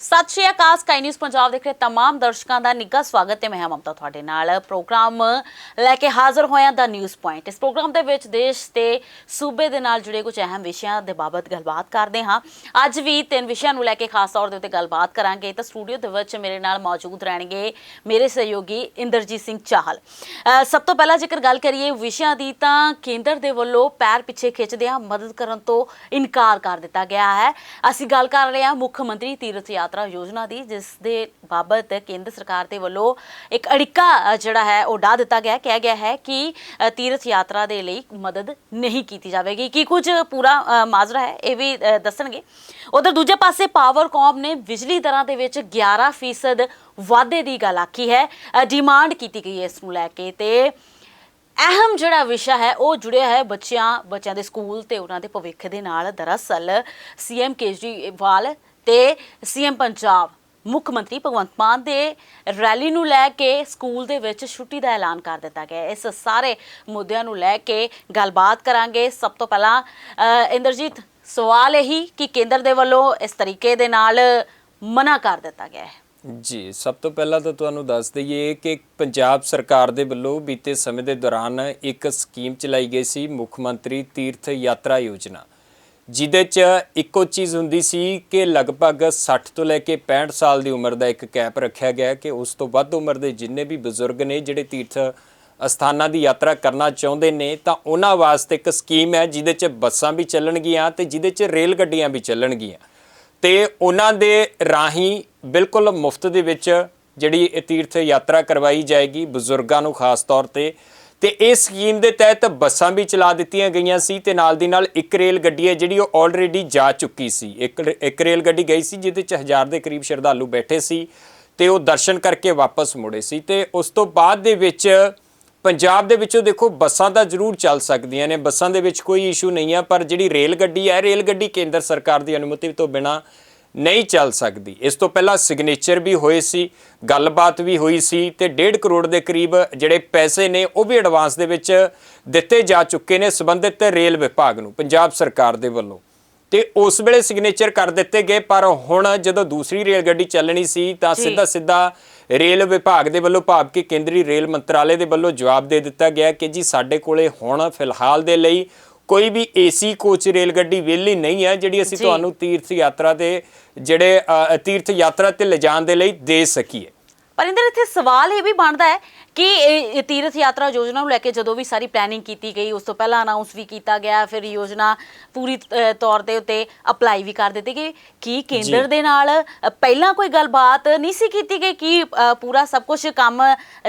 ਸਤਿ ਸ਼੍ਰੀ ਅਕਾਲ ਸਕਾਈ ਨਿਊਜ਼ ਪੰਜਾਬ ਦੇਖ ਰਹੇ तमाम ਦਰਸ਼ਕਾਂ ਦਾ ਨਿੱਘਾ ਸਵਾਗਤ ਹੈ ਮੈਂ ਹਾਂ ਮਮਤਾ ਤੁਹਾਡੇ ਨਾਲ ਪ੍ਰੋਗਰਾਮ ਲੈ ਕੇ ਹਾਜ਼ਰ ਹੋਇਆ ਦਾ ਨਿਊਜ਼ ਪੁਆਇੰਟ ਇਸ ਪ੍ਰੋਗਰਾਮ ਦੇ ਵਿੱਚ ਦੇਸ਼ ਤੇ ਸੂਬੇ ਦੇ ਨਾਲ ਜੁੜੇ ਕੁਝ ਅਹਿਮ ਵਿਸ਼ਿਆਂ ਦੇ ਬਾਬਤ ਗੱਲਬਾਤ ਕਰਦੇ ਹਾਂ ਅੱਜ ਵੀ ਤਿੰਨ ਵਿਸ਼ਿਆਂ ਨੂੰ ਲੈ ਕੇ ਖਾਸ ਤੌਰ ਦੇ ਉੱਤੇ ਗੱਲਬਾਤ ਕਰਾਂਗੇ ਤਾਂ ਸਟੂਡੀਓ ਦੇ ਵਿੱਚ ਮੇਰੇ ਨਾਲ ਮੌਜੂਦ ਰਹਿਣਗੇ ਮੇਰੇ ਸਹਿਯੋਗੀ ਇੰਦਰਜੀਤ ਸਿੰਘ ਚਾਹਲ ਅ, ਸਭ ਤੋਂ ਪਹਿਲਾਂ ਜੇਕਰ ਗੱਲ ਕਰੀਏ ਵਿਸ਼ਿਆਂ ਦੀ ਤਾਂ ਕੇਂਦਰ ਦੇ ਵੱਲੋਂ ਪੈਰ ਪਿੱਛੇ ਖਿੱਚਦਿਆਂ ਮਦਦ ਕਰਨ ਤੋਂ ਇਨਕਾਰ ਕਰ ਦਿੱਤਾ ਗਿਆ ਹੈ ਅਸੀਂ ਗੱਲ ਕਰ ਰਹੇ ਹਾਂ ਮੁੱਖ ਮੰਤਰੀ ਤੀਰਥ ਯਾਤਰਾ ਯਾਤਰਾ ਯੋਜਨਾ ਦੀ, ਜਿਸ ਦੇ ਬਾਬਤ ਕੇਂਦਰ ਸਰਕਾਰ ਦੇ ਵੱਲੋਂ ਇੱਕ ਅੜਿੱਕਾ ਜਿਹੜਾ ਹੈ, ਉਹ ਡਾ ਦਿੱਤਾ ਗਿਆ। ਕਿਹਾ ਗਿਆ ਹੈ ਕਿ ਤੀਰਥ ਯਾਤਰਾ ਦੇ ਲਈ ਮਦਦ ਨਹੀਂ ਕੀਤੀ ਜਾਵੇਗੀ। ਕੀ ਕੁਝ ਪੂਰਾ ਮਾਜਰਾ ਹੈ, ਇਹ ਵੀ ਦੱਸਣਗੇ। ਉਧਰ ਦੂਜੇ ਪਾਸੇ ਪਾਵਰਕਾਮ ਨੇ ਬਿਜਲੀ ਦਰਾਂ ਦੇ ਵਿੱਚ 11% ਵਾਧੇ ਦੀ ਗੱਲ ਆਖੀ ਹੈ। ਡਿਮਾਂਡ ਕੀਤੀ ਗਈ ਹੈ ਇਸ ਨੂੰ ਲੈ ਕੇ ਤੇ ਅਹਿਮ ਜਿਹੜਾ ਵਿਸ਼ਾ ਹੈ, ਉਹ ਜੁੜਿਆ ਹੈ ਬੱਚਿਆਂ ਬੱਚਿਆਂ ਦੇ ਸਕੂਲ ਤੇ ਉਹਨਾਂ ਦੇ ਭਵਿੱਖ ਦੇ ਨਾਲ। ਦਰਅਸਲ ਸੀਐਮ ਕੇਜਰੀਵਾਲ ਤੇ ਸੀਐਮ ਪੰਜਾਬ ਮੁੱਖ ਮੰਤਰੀ ਭਗਵੰਤ ਮਾਨ ਦੇ ਰੈਲੀ ਨੂੰ ਲੈ ਕੇ ਸਕੂਲ ਦੇ ਵਿੱਚ ਛੁੱਟੀ ਦਾ ਐਲਾਨ ਕਰ ਦਿੱਤਾ ਗਿਆ ਇਸ ਸਾਰੇ ਮੁੱਦਿਆਂ ਨੂੰ ਲੈ ਕੇ ਗੱਲਬਾਤ ਕਰਾਂਗੇ। ਸਭ ਤੋਂ ਪਹਿਲਾਂ ਇੰਦਰਜੀਤ, ਸਵਾਲ ਇਹੀ ਕਿ ਕੇਂਦਰ ਦੇ ਵੱਲੋਂ ਇਸ ਤਰੀਕੇ ਦੇ ਨਾਲ ਮਨਾ ਕਰ ਦਿੱਤਾ ਗਿਆ ਹੈ। ਜੀ, ਸਭ ਤੋਂ ਪਹਿਲਾਂ ਤਾਂ ਤੁਹਾਨੂੰ ਦੱਸ ਦਈਏ ਕਿ ਪੰਜਾਬ ਸਰਕਾਰ ਦੇ ਵੱਲੋਂ ਬੀਤੇ ਸਮੇਂ ਦੇ ਦੌਰਾਨ ਇੱਕ ਸਕੀਮ ਚਲਾਈ ਗਈ ਸੀ, ਮੁੱਖ ਮੰਤਰੀ ਤੀਰਥ ਯਾਤਰਾ ਯੋਜਨਾ। ਜਿਹਦੇ 'ਚ ਇੱਕੋ ਚੀਜ਼ ਹੁੰਦੀ ਸੀ ਕਿ ਲਗਭਗ 60 ਤੋਂ ਲੈ ਕੇ 65 ਸਾਲ ਦੀ ਉਮਰ ਦਾ ਇੱਕ ਕੈਪ ਰੱਖਿਆ ਗਿਆ ਕਿ ਉਸ ਤੋਂ ਵੱਧ ਉਮਰ ਦੇ ਜਿੰਨੇ ਵੀ ਬਜ਼ੁਰਗ ਨੇ, ਜਿਹੜੇ ਤੀਰਥ ਅਸਥਾਨਾਂ ਦੀ ਯਾਤਰਾ ਕਰਨਾ ਚਾਹੁੰਦੇ ਨੇ, ਤਾਂ ਉਹਨਾਂ ਵਾਸਤੇ ਇੱਕ ਸਕੀਮ ਹੈ ਜਿਹਦੇ 'ਚ ਬੱਸਾਂ ਵੀ ਚੱਲਣਗੀਆਂ ਤੇ ਜਿਹਦੇ 'ਚ ਰੇਲ ਗੱਡੀਆਂ ਵੀ ਚੱਲਣਗੀਆਂ। ਤੇ ਉਹਨਾਂ ਦੇ ਰਾਹੀਂ ਬਿਲਕੁਲ ਮੁਫਤ ਦੇ ਵਿੱਚ ਜਿਹੜੀ ਇਹ ਤੀਰਥ ਯਾਤਰਾ ਕਰਵਾਈ ਜਾਏਗੀ ਬਜ਼ੁਰਗਾਂ ਨੂੰ ਖਾਸ ਤੌਰ ਤੇ। ਤੇ ਇਸ ਸਕੀਮ ਦੇ ਤਹਿਤ ਬੱਸਾਂ ਵੀ ਚਲਾ ਦਿੱਤੀਆਂ ਗਈਆਂ ਸੀ ਤੇ ਨਾਲ ਦੀ ਨਾਲ ਇੱਕ ਰੇਲ ਗੱਡੀ ਹੈ ਜਿਹੜੀ ਉਹ ਆਲਰੇਡੀ ਜਾ ਚੁੱਕੀ ਸੀ। ਇੱਕ ਇੱਕ ਰੇਲ ਗੱਡੀ ਗਈ ਸੀ ਜਿਹਦੇ ਚ ਹਜ਼ਾਰ ਦੇ ਕਰੀਬ ਸ਼ਰਧਾਲੂ ਬੈਠੇ ਸੀ ਤੇ ਉਹ ਦਰਸ਼ਨ ਕਰਕੇ ਵਾਪਸ ਮੁੜੇ ਸੀ ਤੇ ਉਸ ਤੋਂ ਬਾਅਦ ਦੇ ਵਿੱਚ ਪੰਜਾਬ ਦੇ ਵਿੱਚੋਂ ਦੇਖੋ ਬੱਸਾਂ ਤਾਂ ਜ਼ਰੂਰ ਚੱਲ ਸਕਦੀਆਂ ਨੇ, ਬੱਸਾਂ ਦੇ ਵਿੱਚ ਕੋਈ ਇਸ਼ੂ ਨਹੀਂ ਆ, ਪਰ ਜਿਹੜੀ ਰੇਲ ਗੱਡੀ ਹੈ, ਰੇਲ ਗੱਡੀ ਕੇਂਦਰ ਸਰਕਾਰ ਦੀ ਅਨੁਮਤੀ ਤੋਂ ਬਿਨਾ ਨਹੀਂ ਚੱਲ ਸਕਦੀ ਇਸ ਤੋਂ ਪਹਿਲਾਂ ਸਿਗਨੇਚਰ ਵੀ ਹੋਏ ਸੀ ਗੱਲਬਾਤ ਵੀ ਹੋਈ ਸੀ ਤੇ 1.5 ਕਰੋੜ ਦੇ ਕਰੀਬ ਜਿਹੜੇ ਪੈਸੇ ਨੇ ਉਹ ਵੀ ਐਡਵਾਂਸ ਦੇ ਵਿੱਚ ਦਿੱਤੇ ਜਾ ਚੁੱਕੇ ਨੇ ਸਬੰਧਿਤ ਰੇਲ ਵਿਭਾਗ ਨੂੰ ਪੰਜਾਬ ਸਰਕਾਰ ਦੇ ਵੱਲੋਂ ਤੇ ਉਸ ਵੇਲੇ ਸਿਗਨੇਚਰ ਕਰ ਦਿੱਤੇ ਗਏ ਪਰ ਹੁਣ ਜਦੋਂ ਦੂਸਰੀ ਰੇਲ ਗੱਡੀ ਚੱਲਣੀ ਸੀ ਤਾਂ। ਸਿੱਧਾ ਸਿੱਧਾ ਰੇਲ ਵਿਭਾਗ ਦੇ ਵੱਲੋਂ ਭਾਵ ਕਿ ਕੇਂਦਰੀ ਰੇਲ ਮੰਤਰਾਲੇ ਦੇ ਵੱਲੋਂ ਜਵਾਬ ਦੇ ਦਿੱਤਾ ਗਿਆ ਕਿ ਜੀ ਸਾਡੇ ਕੋਲੇ ਹੁਣ ਫਿਲਹਾਲ ਦੇ ਲਈ ਕੋਈ ਵੀ ਏਸੀ ਕੋਚ ਰੇਲ ਗੱਡੀ ਵਿਹਲੀ ਨਹੀਂ ਹੈ ਜਿਹੜੀ ਅਸੀਂ। ਤੁਹਾਨੂੰ ਤੀਰਥ ਯਾਤਰਾ ਤੇ ਜਿਹੜੇ ਤੀਰਥ ਯਾਤਰਾ ਤੇ ਲਿਜਾਣ ਦੇ ਲਈ ਦੇ ਸਕੀਏ ਪਰ ਇੰਦਰ ਇੱਥੇ ਸਵਾਲ ਇਹ ਵੀ ਬਣਦਾ ਹੈ ਕਿ ਇਹ ਤੀਰਥ ਯਾਤਰਾ ਯੋਜਨਾ ਨੂੰ ਲੈ ਕੇ ਜਦੋਂ ਵੀ ਸਾਰੀ ਪਲੈਨਿੰਗ ਕੀਤੀ ਗਈ ਉਸ ਤੋਂ ਪਹਿਲਾਂ ਅਨਾਉਂਸ ਵੀ ਕੀਤਾ ਗਿਆ ਫਿਰ ਯੋਜਨਾ ਪੂਰੀ ਅ, ਤੌਰ ਤੇ ਉੱਤੇ ਅਪਲਾਈ ਵੀ ਕਰ ਦਿੱਤੀ ਗਈ ਕੀ ਕੇਂਦਰ। ਦੇ ਨਾਲ ਅ, ਪਹਿਲਾਂ ਕੋਈ ਗੱਲਬਾਤ ਨਹੀਂ ਸੀ ਕੀਤੀ ਗਈ ਕਿ ਅ, ਪੂਰਾ ਸਭ ਕੁਝ ਕੰਮ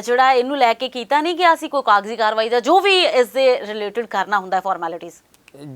ਜਿਹੜਾ ਇਹਨੂੰ ਲੈ ਕੇ ਕੀਤਾ ਨਹੀਂ ਗਿਆ ਸੀ ਕੋਈ ਕਾਗਜ਼ੀ ਕਾਰਵਾਈ ਦਾ ਜੋ ਵੀ ਇਸ ਦੇ ਰਿਲੇਟਡ ਕਰਨਾ ਹੁੰਦਾ ਹੈ ਫਾਰਮੈਲਿਟੀਜ਼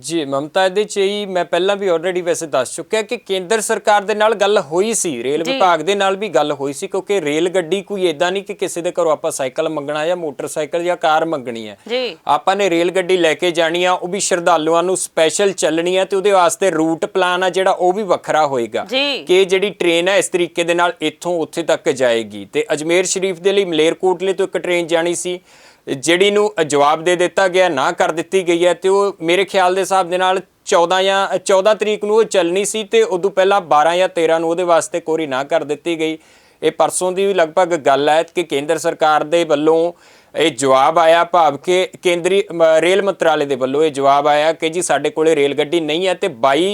ਜੀ ਮਮਤਾ ਇਹਦੇ ਚ ਹੀ ਮੈਂ ਪਹਿਲਾਂ ਵੀ ਆਲਰੇਡੀ ਵੈਸੇ ਦੱਸ ਚੁੱਕਿਆ ਕਿ ਕੇਂਦਰ ਸਰਕਾਰ ਦੇ ਨਾਲ ਗੱਲ ਹੋਈ ਸੀ। ਰੇਲ। ਵਿਭਾਗ ਦੇ ਨਾਲ ਵੀ ਗੱਲ ਹੋਈ ਸੀ ਕਿਉਂਕਿ ਰੇਲ ਗੱਡੀ ਕੋਈ ਏਦਾਂ ਨਹੀਂ ਕਿ ਕਿਸੇ ਦੇ ਘਰੋਂ ਆਪਾਂ ਸਾਈਕਲ ਮੰਗਣਾ ਜਾਂ ਮੋਟਰਸਾਈਕਲ ਜਾਂ ਕਾਰ ਮੰਗਣੀ ਹੈ। ਜੀ। ਆਪਾਂ ਨੇ ਰੇਲ ਗੱਡੀ ਲੈ ਕੇ ਜਾਣੀ ਆ ਉਹ ਵੀ ਸ਼ਰਧਾਲੂਆਂ ਨੂੰ ਸਪੈਸ਼ਲ ਚੱਲਣੀ ਆ ਤੇ ਉਹਦੇ ਵਾਸਤੇ ਰੂਟ ਪਲਾਨ ਆ ਜਿਹੜਾ ਉਹ ਵੀ ਵੱਖਰਾ ਹੋਏਗਾ। ਕਿ ਜਿਹੜੀ ਟ੍ਰੇਨ ਹੈ ਇਸ ਤਰੀਕੇ ਦੇ ਨਾਲ ਇੱਥੋਂ ਉੱਥੇ ਤੱਕ ਜਾਏਗੀ। ਤੇ ਅਜਮੇਰ ਸ਼ਰੀਫ ਦੇ ਲਈ ਮਲੇਰਕੋਟਲੇ ਤੋਂ ਇੱਕ ਟ੍ਰੇਨ ਜਾਣੀ ਸੀ। ਜਿਹੜੀ ਨੂੰ ਜਵਾਬ ਦੇ ਦਿੱਤਾ ਗਿਆ, ਨਾ ਕਰ ਦਿੱਤੀ ਗਈ ਹੈ ਤੇ ਉਹ ਮੇਰੇ ਖਿਆਲ ਦੇ ਹਿਸਾਬ ਦੇ ਨਾਲ 14 ਜਾਂ 14 ਤਰੀਕ ਨੂੰ ਉਹ ਚੱਲਣੀ ਸੀ ਤੇ ਉਦੋਂ ਪਹਿਲਾਂ 12 ਜਾਂ 13 ਨੂੰ ਉਹਦੇ ਵਾਸਤੇ ਕੋਰੀ ਨਾ ਕਰ ਦਿੱਤੀ ਗਈ। ਇਹ ਪਰਸੋਂ ਦੀ ਵੀ ਲਗਭਗ ਗੱਲ ਹੈ ਕਿ ਕੇਂਦਰ ਸਰਕਾਰ ਦੇ ਵੱਲੋਂ ਇਹ ਜਵਾਬ ਆਇਆ ਭਾਵ ਕਿ ਕੇਂਦਰੀ ਰੇਲ ਮੰਤਰਾਲੇ ਦੇ ਵੱਲੋਂ ਇਹ ਜਵਾਬ ਆਇਆ ਕਿ ਜੀ ਸਾਡੇ ਕੋਲੇ ਰੇਲ ਗੱਡੀ ਨਹੀਂ ਹੈ ਤੇ 22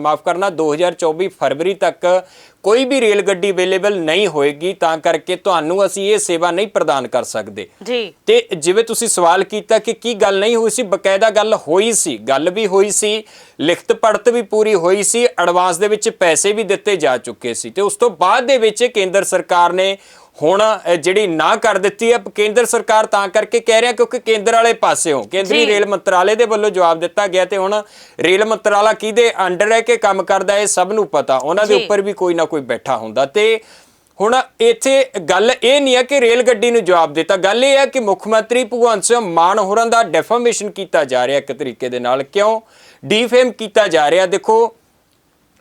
ਮਾਫ ਕਰਨਾ 2024 ਫਰਵਰੀ ਤੱਕ ਕੋਈ ਵੀ ਰੇਲ ਗੱਡੀ ਅਵੇਲੇਬਲ ਨਹੀਂ ਹੋਏਗੀ ਤਾਂ ਕਰਕੇ ਤੁਹਾਨੂੰ ਅਸੀਂ ਇਹ ਸੇਵਾ ਨਹੀਂ ਪ੍ਰਦਾਨ ਕਰ ਸਕਦੇ। ਜੀ। ਤੇ ਜਿਵੇਂ ਤੁਸੀਂ ਸਵਾਲ ਕੀਤਾ ਕਿ ਕੀ ਗੱਲ ਨਹੀਂ ਹੋਈ ਸੀ ਬਕਾਇਦਾ ਗੱਲ ਹੋਈ ਸੀ ਗੱਲ ਵੀ ਹੋਈ ਸੀ ਲਿਖਤ ਪੜਤ ਵੀ ਪੂਰੀ ਹੋਈ ਸੀ ਐਡਵਾਂਸ ਦੇ ਵਿੱਚ ਪੈਸੇ ਵੀ ਦਿੱਤੇ ਜਾ ਚੁੱਕੇ ਸੀ। ਤੇ ਉਸ ਤੋਂ ਬਾਅਦ ਦੇ ਵਿੱਚ ਕੇਂਦਰ ਸਰਕਾਰ ਨੇ ਹੁਣ ਜਿਹੜੀ ਨਾ ਕਰ ਦਿੱਤੀ ਹੈ ਕੇਂਦਰ ਸਰਕਾਰ ਤਾਂ ਕਰਕੇ ਕਹਿ ਰਿਹਾ ਕਿਉਂਕਿ ਕੇਂਦਰ ਵਾਲੇ ਪਾਸਿਓਂ ਕੇਂਦਰੀ ਜੀ। ਰੇਲ ਮੰਤਰਾਲੇ ਦੇ ਵੱਲੋਂ ਜਵਾਬ ਦਿੱਤਾ ਗਿਆ ਤੇ ਹੁਣ ਰੇਲ ਮੰਤਰਾਲਾ ਕਿਹਦੇ ਅੰਡਰ ਹੈ ਕਿ ਕੰਮ ਕਰਦਾ ਹੈ ਸਭ ਨੂੰ ਪਤਾ। ਉਹਨਾਂ ਦੇ। ਉੱਪਰ ਵੀ ਕੋਈ ਨਾ ਕੋਈ ਬੈਠਾ ਹੁੰਦਾ। ਤੇ ਹੁਣ ਇੱਥੇ ਗੱਲ ਇਹ ਨਹੀਂ ਹੈ ਕਿ ਰੇਲ ਗੱਡੀ ਨੂੰ ਜਵਾਬ ਦਿੱਤਾ। ਗੱਲ ਇਹ ਹੈ ਕਿ ਮੁੱਖ ਮੰਤਰੀ ਭਗਵੰਤ ਸਿੰਘ ਮਾਨ ਹੋਰਾਂ ਦਾ ਡੈਫਾਮੇਸ਼ਨ ਕੀਤਾ ਜਾ ਰਿਹਾ ਇੱਕ ਤਰੀਕੇ ਦੇ ਨਾਲ। ਕਿਉਂ? ਡੀਫੇਮ ਕੀਤਾ ਜਾ ਰਿਹਾ। ਦੇਖੋ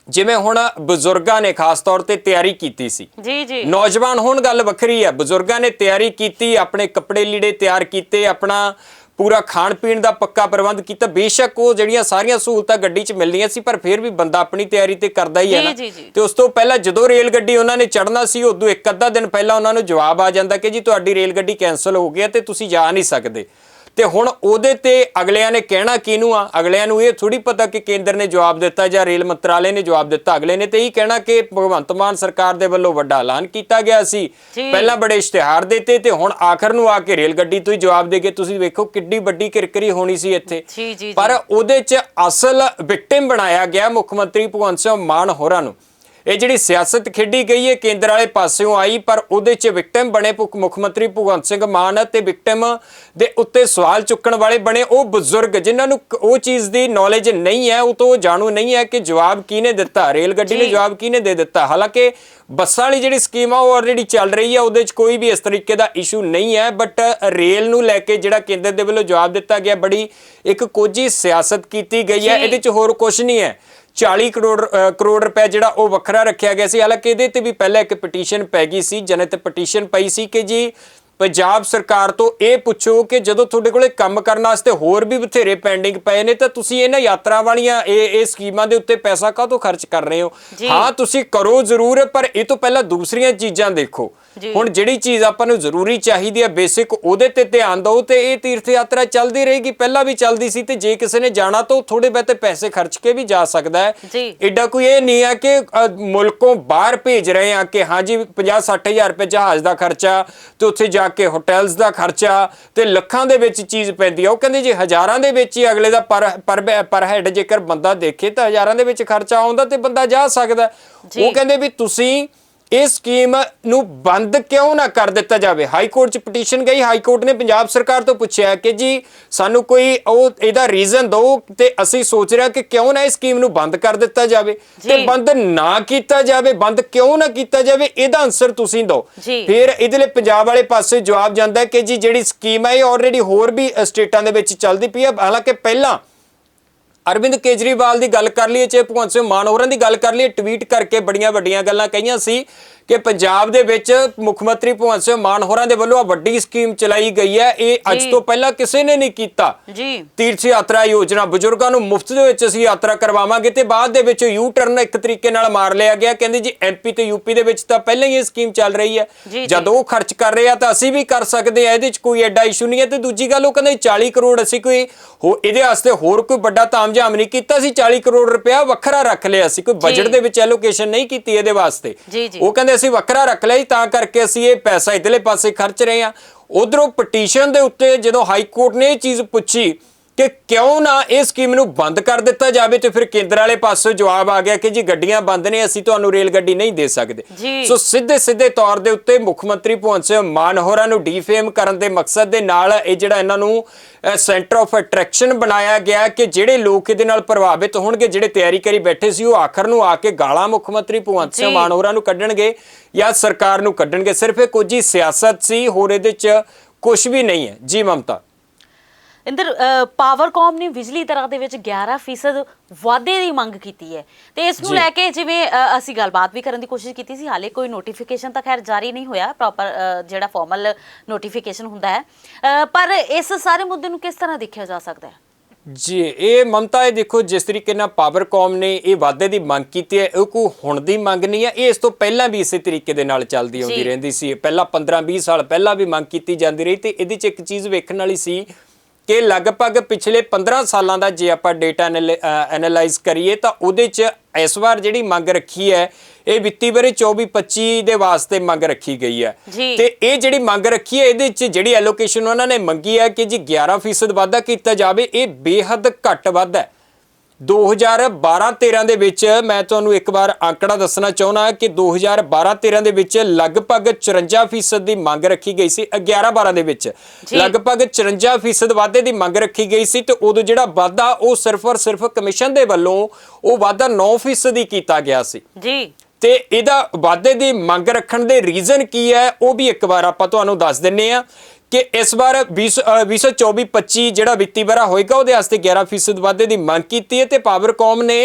ਜਿਵੇਂ ਹੁਣ ਬਜ਼ੁਰਗਾਂ ਨੇ ਖਾਸ ਤੌਰ ਤੇ ਤਿਆਰੀ ਕੀਤੀ ਸੀ। ਜੀ ਜੀ। ਨੌਜਵਾਨ ਹੁਣ ਗੱਲ ਵੱਖਰੀ ਹੈ। ਬਜ਼ੁਰਗਾਂ ਨੇ ਤਿਆਰੀ ਕੀਤੀ ਆਪਣੇ ਕੱਪੜੇ ਲੀੜੇ ਤਿਆਰ ਕੀਤੇ ਆਪਣਾ ਪੂਰਾ ਖਾਣ ਪੀਣ ਦਾ ਪੱਕਾ ਪ੍ਰਬੰਧ ਕੀਤਾ। ਬੇਸ਼ੱਕ ਉਹ ਜਿਹੜੀਆਂ ਸਾਰੀਆਂ ਸਹੂਲਤਾਂ ਗੱਡੀ 'ਚ ਮਿਲਦੀਆਂ ਸੀ ਪਰ ਫਿਰ ਵੀ ਬੰਦਾ ਆਪਣੀ ਤਿਆਰੀ ਤੇ ਕਰਦਾ ਹੀ ਹੈ ਨਾ। ਤੇ ਉਸ ਤੋਂ ਪਹਿਲਾਂ ਜਦੋਂ ਰੇਲ ਗੱਡੀ ਉਹਨਾਂ ਨੇ ਚੜਨਾ ਸੀ ਉਦੋਂ ਇੱਕ ਅੱਧਾ ਦਿਨ ਪਹਿਲਾਂ ਉਹਨਾਂ ਨੂੰ ਜਵਾਬ ਆ ਜਾਂਦਾ ਕਿ ਜੀ ਤੁਹਾਡੀ ਰੇਲ ਗੱਡੀ ਕੈਨਸਲ ਹੋ ਗਈ ਹੈ ਤੇ ਤੁਸੀਂ ਜਾ ਨਹੀਂ ਸਕਦੇ। ਤੇ ਹੁਣ ਉਹਦੇ ਤੇ ਅਗਲਿਆਂ ਨੇ ਕਹਿਣਾ ਕਿਹਨੂੰ ਆ? ਅਗਲਿਆਂ ਨੂੰ ਇਹ ਥੋੜੀ ਪਤਾ ਕਿ ਕੇਂਦਰ ਨੇ ਜਵਾਬ ਦਿੱਤਾ ਜਾਂ ਰੇਲ ਮੰਤਰਾਲੇ ਨੇ ਜਵਾਬ ਦਿੱਤਾ। ਅਗਲੇ ਨੇ ਤੇ ਇਹੀ ਕਹਿਣਾ ਕਿ ਭਗਵੰਤ ਮਾਨ ਸਰਕਾਰ ਦੇ ਵੱਲੋਂ ਵੱਡਾ ਐਲਾਨ ਕੀਤਾ ਗਿਆ ਸੀ। ਪਹਿਲਾਂ ਬੜੇ ਇਸ਼ਤਿਹਾਰ ਦਿੱਤੇ ਤੇ ਹੁਣ ਆਖਰ ਨੂੰ ਆ ਕੇ ਰੇਲ ਗੱਡੀ ਤੋਂ ਹੀ ਜਵਾਬ ਦੇ ਕੇ ਤੁਸੀਂ ਵੇਖੋ ਕਿੱਡੀ ਵੱਡੀ ਕਿਰਕਰੀ ਹੋਣੀ ਸੀ ਇੱਥੇ। ਪਰ ਉਹਦੇ 'ਚ ਅਸਲ ਵਿਕਟਿਮ ਬਣਾਇਆ ਗਿਆ ਮੁੱਖ ਮੰਤਰੀ ਭਗਵੰਤ ਸਿੰਘ ਮਾਨ ਹੋਰਾਂ ਨੂੰ। ਇਹ ਜਿਹੜੀ ਸਿਆਸਤ ਖੇਡੀ ਗਈ ਹੈ ਕੇਂਦਰ ਵਾਲੇ ਪਾਸਿਓਂ ਆਈ ਪਰ ਉਹਦੇ 'ਚ ਵਿਕਟਿਮ ਬਣੇ ਮੁੱਖ ਮੰਤਰੀ ਭਗਵੰਤ ਸਿੰਘ ਮਾਨ ਤੇ ਵਿਕਟਿਮ ਦੇ ਉੱਤੇ ਸਵਾਲ ਚੁੱਕਣ ਵਾਲੇ ਬਣੇ ਉਹ ਬਜ਼ੁਰਗ ਜਿਨ੍ਹਾਂ ਨੂੰ ਉਹ ਚੀਜ਼ ਦੀ ਨੌਲੇਜ ਨਹੀਂ ਹੈ ਉਹ ਤੋਂ ਜਾਣੂ ਨਹੀਂ ਹੈ ਕਿ ਜਵਾਬ ਕਿਹਨੇ ਦਿੱਤਾ ਰੇਲ ਗੱਡੀ ਨੇ। ਜਵਾਬ ਕਿਹਨੇ ਦੇ ਦਿੱਤਾ ਹਾਲਾਂਕਿ ਬੱਸਾਂ ਵਾਲੀ ਜਿਹੜੀ ਸਕੀਮ ਆ ਉਹ ਆਲਰੇਡੀ ਚੱਲ ਰਹੀ ਹੈ ਉਹਦੇ 'ਚ ਕੋਈ ਵੀ ਇਸ ਤਰੀਕੇ ਦਾ ਇਸ਼ੂ ਨਹੀਂ ਹੈ ਬਟ ਰੇਲ ਨੂੰ ਲੈ ਕੇ ਜਿਹੜਾ ਕੇਂਦਰ ਦੇ ਵੱਲੋਂ ਜਵਾਬ ਦਿੱਤਾ ਗਿਆ ਬੜੀ ਇੱਕ ਕੋਝੀ ਸਿਆਸਤ ਕੀਤੀ ਗਈ ਹੈ। ਇਹਦੇ 'ਚ ਹੋਰ ਕੁਝ ਨਹੀਂ ਹੈ 40 ਕਰੋੜ ਕਰੋੜ ਰੁਪਏ ਜਿਹੜਾ ਉਹ ਵੱਖਰਾ ਰੱਖਿਆ ਗਿਆ ਸੀ ਹਾਲਾਂਕਿ ਇਹਦੇ ਤੇ ਵੀ ਪਹਿਲਾਂ ਇੱਕ ਪਟੀਸ਼ਨ ਪੈ ਗਈ ਸੀ ਜਨਤ ਪਟੀਸ਼ਨ ਪਈ ਸੀ ਕਿ ਜੀ ਪੰਜਾਬ ਸਰਕਾਰ ਤੋਂ ਇਹ ਪੁੱਛੋ ਕਿ ਜਦੋਂ ਤੁਹਾਡੇ ਕੋਲੇ ਕੰਮ ਕਰਨ ਵਾਸਤੇ ਹੋਰ ਵੀ ਬਥੇਰੇ ਪੈਂਡਿੰਗ ਪਏ ਨੇ ਤਾਂ ਤੁਸੀਂ ਇਹਨਾਂ ਯਾਤਰਾ ਵਾਲੀਆਂ ਇਹ ਇਹ ਸਕੀਮਾਂ ਦੇ ਉੱਤੇ ਪੈਸਾ ਕਾਹਤੋਂ ਖਰਚ ਕਰ ਰਹੇ ਹੋ। ਹਾਂ ਤੁਸੀਂ ਕਰੋ ਜ਼ਰੂਰ ਪਰ ਇਹ ਤੋਂ ਪਹਿਲਾਂ ਦੂਸਰੀਆਂ ਚੀਜ਼ਾਂ ਦੇਖੋ। ਹੁਣ ਜਿਹੜੀ ਚੀਜ਼ ਆਪਾਂ ਨੂੰ ਜ਼ਰੂਰੀ ਚਾਹੀਦੀ ਹੈ ਬੇਸਿਕ ਉਹਦੇ ਤੇ ਧਿਆਨ ਦਿਓ ਤੇ ਇਹ ਤੀਰਥ ਯਾਤਰਾ ਚੱਲਦੀ ਰਹੇਗੀ। ਪਹਿਲਾਂ ਵੀ ਚੱਲਦੀ ਸੀ ਤੇ ਜੇ ਕਿਸੇ ਨੇ ਜਾਣਾ ਤਾਂ ਥੋੜੇ ਬਹੁਤੇ ਪੈਸੇ ਖਰਚ ਕੇ ਵੀ ਜਾ ਸਕਦਾ ਹੈ। ਐਡਾ ਕੋਈ ਇਹ ਨਹੀਂ ਹੈ ਕਿ ਮੁਲਕੋਂ ਬਾਹਰ ਭੇਜ ਰਹੇ ਆ ਕਿ ਹਾਂਜੀ 50 60000 ਰੁਪਏ ਜਹਾਜ਼ ਦਾ ਖਰਚਾ ਤੇ ਉੱਥੇ ਜਾ ਕੇ ਹੋਟਲਸ ਦਾ ਖਰਚਾ ਤੇ ਲੱਖਾਂ ਦੇ ਵਿੱਚ ਚੀਜ਼ ਪੈਂਦੀ ਆ ਉਹ ਕਹਿੰਦੇ ਜੀ ਹਜ਼ਾਰਾਂ ਦੇ ਵਿੱਚ ਹੀ ਅਗਲੇ ਦਾ ਪਰ ਪਰ ਹੈਡ ਜੇਕਰ ਬੰਦਾ ਦੇਖੇ ਤਾਂ ਹਜ਼ਾਰਾਂ ਦੇ ਵਿੱਚ ਖਰਚਾ ਆਉਂਦਾ ਤੇ ਬੰਦਾ ਜਾ ਸਕਦਾ। ਉਹ ਕਹਿੰਦੇ ਵੀ ਤੁਸੀਂ ਇਹ ਸਕੀਮ ਨੂੰ ਬੰਦ ਕਿਉਂ ਨਾ ਕਰ ਦਿੱਤਾ ਜਾਵੇ ਹਾਈ ਕੋਰਟ 'ਚ ਪਟੀਸ਼ਨ ਗਈ ਹਾਈ ਕੋਰਟ ਨੇ ਪੰਜਾਬ ਸਰਕਾਰ ਤੋਂ ਪੁੱਛਿਆ ਕਿ ਜੀ ਸਾਨੂੰ ਕੋਈ ਉਹ ਇਹਦਾ ਰੀਜ਼ਨ ਦਿਓ ਤੇ ਅਸੀਂ ਸੋਚ ਰਹੇ ਕਿ ਕਿਉਂ ਨਾ ਇਸ ਸਕੀਮ ਨੂੰ ਬੰਦ ਕਰ ਦਿੱਤਾ ਜਾਵੇ ਤੇ। ਬੰਦ ਨਾ ਕੀਤਾ ਜਾਵੇ ਬੰਦ ਕਿਉਂ ਨਾ ਕੀਤਾ ਜਾਵੇ ਇਹਦਾ ਆਨਸਰ ਤੁਸੀਂ ਦਿਓ। ਫਿਰ ਇਹਦੇ ਲਈ ਪੰਜਾਬ ਵਾਲੇ ਪਾਸੇ ਜਵਾਬ ਜਾਂਦਾ ਕਿ ਜੀ ਜਿਹੜੀ ਸਕੀਮ ਹੈ ਇਹ ਆਲਰੇਡੀ ਹੋਰ ਵੀ ਸਟੇਟਾਂ ਦੇ ਵਿੱਚ ਚੱਲਦੀ ਪਈ ਹੈ ਹਾਲਾਂਕਿ ਪਹਿਲਾਂ ਅਰਵਿੰਦ ਕੇਜਰੀਵਾਲ ਦੀ ਗੱਲ ਕਰ ਲਈਏ, ਚਾਹੇ ਭਗਵੰਤ ਸਿੰਘ ਮਾਨ ਹੋਰਾਂ ਦੀ ਗੱਲ ਕਰ ਲਈਏ ਟਵੀਟ ਕਰਕੇ ਬੜੀਆਂ ਵੱਡੀਆਂ ਗੱਲਾਂ ਕਹੀਆਂ ਸੀ। ਕਿ ਪੰਜਾਬ ਦੇ ਵਿੱਚ ਮੁੱਖ ਮੰਤਰੀ ਭਗਵੰਤ ਸਿੰਘ ਮਾਨ ਹੋਰਾਂ ਦੇ ਵੱਲੋਂ ਆ ਵੱਡੀ ਸਕੀਮ ਚਲਾਈ ਗਈ ਹੈ। ਇਹ ਅੱਜ। ਤੋਂ ਪਹਿਲਾਂ ਕਿਸੇ ਨੇ ਨਹੀਂ ਕੀਤਾ। ਜੀ। ਤੀਰਥ ਯਾਤਰਾ ਯੋਜਨਾ ਬਜ਼ੁਰਗਾਂ ਨੂੰ ਮੁਫਤ ਦੇ ਵਿੱਚ ਅਸੀਂ ਯਾਤਰਾ ਕਰਵਾਵਾਂਗੇ ਤੇ ਬਾਅਦ ਦੇ ਵਿੱਚ ਯੂ ਟਰਨ ਇੱਕ ਤਰੀਕੇ ਨਾਲ ਮਾਰ ਲਿਆ ਗਿਆ। ਕਹਿੰਦੇ ਜੀ ਐਮਪੀ ਤੇ ਯੂਪੀ ਦੇ ਵਿੱਚ ਤਾਂ ਪਹਿਲਾਂ ਹੀ ਇਹ ਸਕੀਮ ਚੱਲ ਰਹੀ ਹੈ। ਜਦੋਂ ਉਹ ਖਰਚ ਕਰ ਰਹੇ ਆ ਤਾਂ ਅਸੀਂ ਵੀ ਕਰ ਸਕਦੇ ਆ ਇਹਦੇ ਵਿੱਚ ਕੋਈ ਐਡਾ ਇਸ਼ੂ ਨਹੀਂ ਹੈ ਤੇ ਦੂਜੀ ਗੱਲ ਉਹ ਕਹਿੰਦੇ 40 ਕਰੋੜ ਅਸੀਂ ਕੋਈ ਹੋ ਇਹਦੇ ਵਾਸਤੇ ਹੋਰ ਕੋਈ ਵੱਡਾ ਤਾਮਝਾਮ ਨਹੀਂ ਕੀਤਾ। ਸੀ 40 ਕਰੋੜ ਰੁਪਇਆ ਵੱਖਰਾ ਰੱਖ ਲਿਆ ਸੀ। ਕੋਈ ਬਜਟ ਦੇ ਵਿੱਚ ਐਲੋਕੇਸ਼ਨ ਨਹੀਂ ਕੀਤੀ ਇਹਦੇ ਵਾਸਤੇ। ਉਹ ਕਹਿੰਦੇ ਅਸੀਂ ਵੱਖਰਾ ਰੱਖ ਲਿਆ ਜੀ, ਤਾਂ ਕਰਕੇ ਅਸੀਂ ਇਹ ਪੈਸਾ ਇਧਰਲੇ ਪਾਸੇ ਖਰਚ ਰਹੇ ਆ ਉਧਰੋਂ ਪਟੀਸ਼ਨ ਦੇ ਉੱਤੇ ਜਦੋਂ ਹਾਈ ਕੋਰਟ ਨੇ ਇਹ ਚੀਜ਼ ਪੁੱਛੀ ਕਿ ਕਿਉਂ ਨਾ ਇਹ ਸਕੀਮ ਨੂੰ ਬੰਦ ਕਰ ਦਿੱਤਾ ਜਾਵੇ ਤੇ ਫਿਰ ਕੇਂਦਰ ਵਾਲੇ ਪਾਸੋਂ ਜਵਾਬ ਆ ਗਿਆ ਕਿ ਜੀ ਗੱਡੀਆਂ ਬੰਦ ਨੇ ਅਸੀਂ ਤੁਹਾਨੂੰ ਰੇਲ ਗੱਡੀ ਨਹੀਂ ਦੇ ਸਕਦੇ। ਸੋ ਸਿੱਧੇ ਸਿੱਧੇ ਤੌਰ ਦੇ ਉੱਤੇ ਮੁੱਖ ਮੰਤਰੀ ਭਗਵੰਤ ਸਿੰਘ ਮਾਨ ਹੋਰਾਂ ਨੂੰ ਡੀਫੇਮ ਕਰਨ ਦੇ ਮਕਸਦ ਦੇ ਨਾਲ ਇਹ ਜਿਹੜਾ ਇਹਨਾਂ ਨੂੰ ਸੈਂਟਰ ਆਫ ਅਟਰੈਕਸ਼ਨ ਬਣਾਇਆ ਗਿਆ ਕਿ ਜਿਹੜੇ ਲੋਕ ਇਹਦੇ ਨਾਲ ਪ੍ਰਭਾਵਿਤ ਹੋਣਗੇ ਜਿਹੜੇ ਤਿਆਰੀ ਕਰੀ ਬੈਠੇ ਸੀ ਉਹ ਆਖਰ ਨੂੰ ਆ ਕੇ ਗਾਲਾਂ ਮੁੱਖ ਮੰਤਰੀ ਭਗਵੰਤ ਸਿੰਘ। ਮਾਨ ਹੋਰਾਂ ਨੂੰ ਕੱਢਣਗੇ ਜਾਂ ਸਰਕਾਰ ਨੂੰ ਕੱਢਣਗੇ ਸਿਰਫ ਇਹ ਕੁਝ ਹੀ ਸਿਆਸਤ ਸੀ ਹੋਰ ਇਹਦੇ 'ਚ ਕੁਝ ਵੀ ਨਹੀਂ ਹੈ ਜੀ ਮਮਤਾ ਇੰਦਰ ਪਾਵਰਕਾਮ ਨੇ ਬਿਜਲੀ ਦਰਾਂ ਦੇ ਵਿੱਚ 11% ਵਾਧੇ ਦੀ ਮੰਗ ਕੀਤੀ ਹੈ ਤੇ ਇਸ ਨੂੰ। ਲੈ ਕੇ ਜਿਵੇਂ ਅ, ਅਸੀਂ ਗੱਲਬਾਤ ਵੀ ਕਰਨ ਦੀ ਕੋਸ਼ਿਸ਼ ਕੀਤੀ ਸੀ ਹਾਲੇ ਕੋਈ ਨੋਟੀਫਿਕੇਸ਼ਨ ਤਾਂ ਖੈਰ ਜਾਰੀ ਨਹੀਂ ਹੋਇਆ ਪ੍ਰੋਪਰ ਜਿਹੜਾ ਫਾਰਮਲ ਨੋਟੀਫਿਕੇਸ਼ਨ ਹੁੰਦਾ ਹੈ ਅ, ਪਰ ਇਸ ਸਾਰੇ ਮੁੱਦੇ ਨੂੰ ਕਿਸ ਤਰ੍ਹਾਂ ਦੇਖਿਆ ਜਾ ਸਕਦਾ ਹੈ ਜੀ ਇਹ ਮਮਤਾ ਇਹ ਦੇਖੋ ਜਿਸ ਤਰੀਕੇ ਨਾਲ ਪਾਵਰਕਾਮ ਨੇ ਇਹ ਵਾਅਦੇ ਦੀ ਮੰਗ ਕੀਤੀ ਹੈ ਇਹ ਕੋਈ ਹੁਣ ਦੀ ਮੰਗ ਨਹੀਂ ਹੈ ਇਹ ਇਸ ਤੋਂ ਪਹਿਲਾਂ ਵੀ ਇਸੇ ਤਰੀਕੇ ਦੇ ਨਾਲ ਚੱਲਦੀ ਆਉਂਦੀ। ਰਹਿੰਦੀ ਸੀ ਪਹਿਲਾਂ 15 20 ਸਾਲ ਪਹਿਲਾਂ ਵੀ ਮੰਗ ਕੀਤੀ ਜਾਂਦੀ ਰਹੀ ਤੇ ਇਹਦੇ 'ਚ ਇੱਕ ਚੀਜ਼ ਵੇਖਣ ਵਾਲੀ ਸੀ ਕਿ ਲਗਭਗ ਪਿਛਲੇ 15 ਸਾਲਾਂ ਦਾ ਜੇ ਆਪਾਂ ਡੇਟਾ ਐਨਾਲਾਈਜ਼ ਕਰੀਏ ਤਾਂ ਉਹਦੇ 'ਚ ਇਸ ਵਾਰ ਜਿਹੜੀ ਮੰਗ ਰੱਖੀ ਹੈ ਇਹ ਵਿੱਤੀ ਵਰੇ 24 25 ਦੇ ਵਾਸਤੇ ਮੰਗ ਰੱਖੀ ਗਈ ਹੈ। ਤੇ ਇਹ ਜਿਹੜੀ ਮੰਗ ਰੱਖੀ ਹੈ ਇਹਦੇ 'ਚ ਜਿਹੜੀ ਐਲੋਕੇਸ਼ਨ ਉਹਨਾਂ ਨੇ ਮੰਗੀ ਹੈ ਕਿ ਜੀ 11% ਵਾਧਾ ਕੀਤਾ ਜਾਵੇ ਇਹ ਬੇਹੱਦ ਘੱਟ ਵਾਧਾ ਹੈ 2012-13 ਦੇ ਵਿੱਚ ਮੈਂ ਤੁਹਾਨੂੰ ਇੱਕ ਵਾਰ ਆંકੜਾ ਦੱਸਣਾ ਚਾਹੁੰਦਾ ਕਿ 2012-13 ਦੇ ਵਿੱਚ ਲਗਭਗ 54% ਦੀ ਮੰਗ ਰੱਖੀ ਗਈ ਸੀ 11-12 ਦੇ ਵਿੱਚ। ਲਗਭਗ 54% ਵਾਧੇ ਦੀ ਮੰਗ ਰੱਖੀ ਗਈ ਸੀ ਤੇ ਉਦੋਂ ਜਿਹੜਾ ਵਾਧਾ ਉਹ ਸਿਰਫ ਔਰ ਸਿਰਫ ਕਮਿਸ਼ਨ ਦੇ ਵੱਲੋਂ ਉਹ ਵਾਧਾ 9% ਹੀ ਕੀਤਾ ਗਿਆ ਸੀ। ਜੀ। ਤੇ ਇਹਦਾ ਵਾਧੇ ਦੀ ਮੰਗ ਰੱਖਣ ਦੇ ਰੀਜ਼ਨ ਕੀ ਹੈ ਉਹ ਵੀ ਇੱਕ ਵਾਰ ਆਪਾਂ ਤੁਹਾਨੂੰ ਦੱਸ ਦਿੰਨੇ ਆ ਕਿ ਇਸ ਵਾਰ 20 2024-25 ਜਿਹੜਾ ਵਿੱਤੀ ਵਰਾ ਹੋਏਗਾ, ਉਹਦੇ ਵਾਸਤੇ 11% ਵਾਧੇ ਦੀ ਮੰਗ ਕੀਤੀ ਹੈ ਤੇ ਪਾਵਰਕੌਮ ਨੇ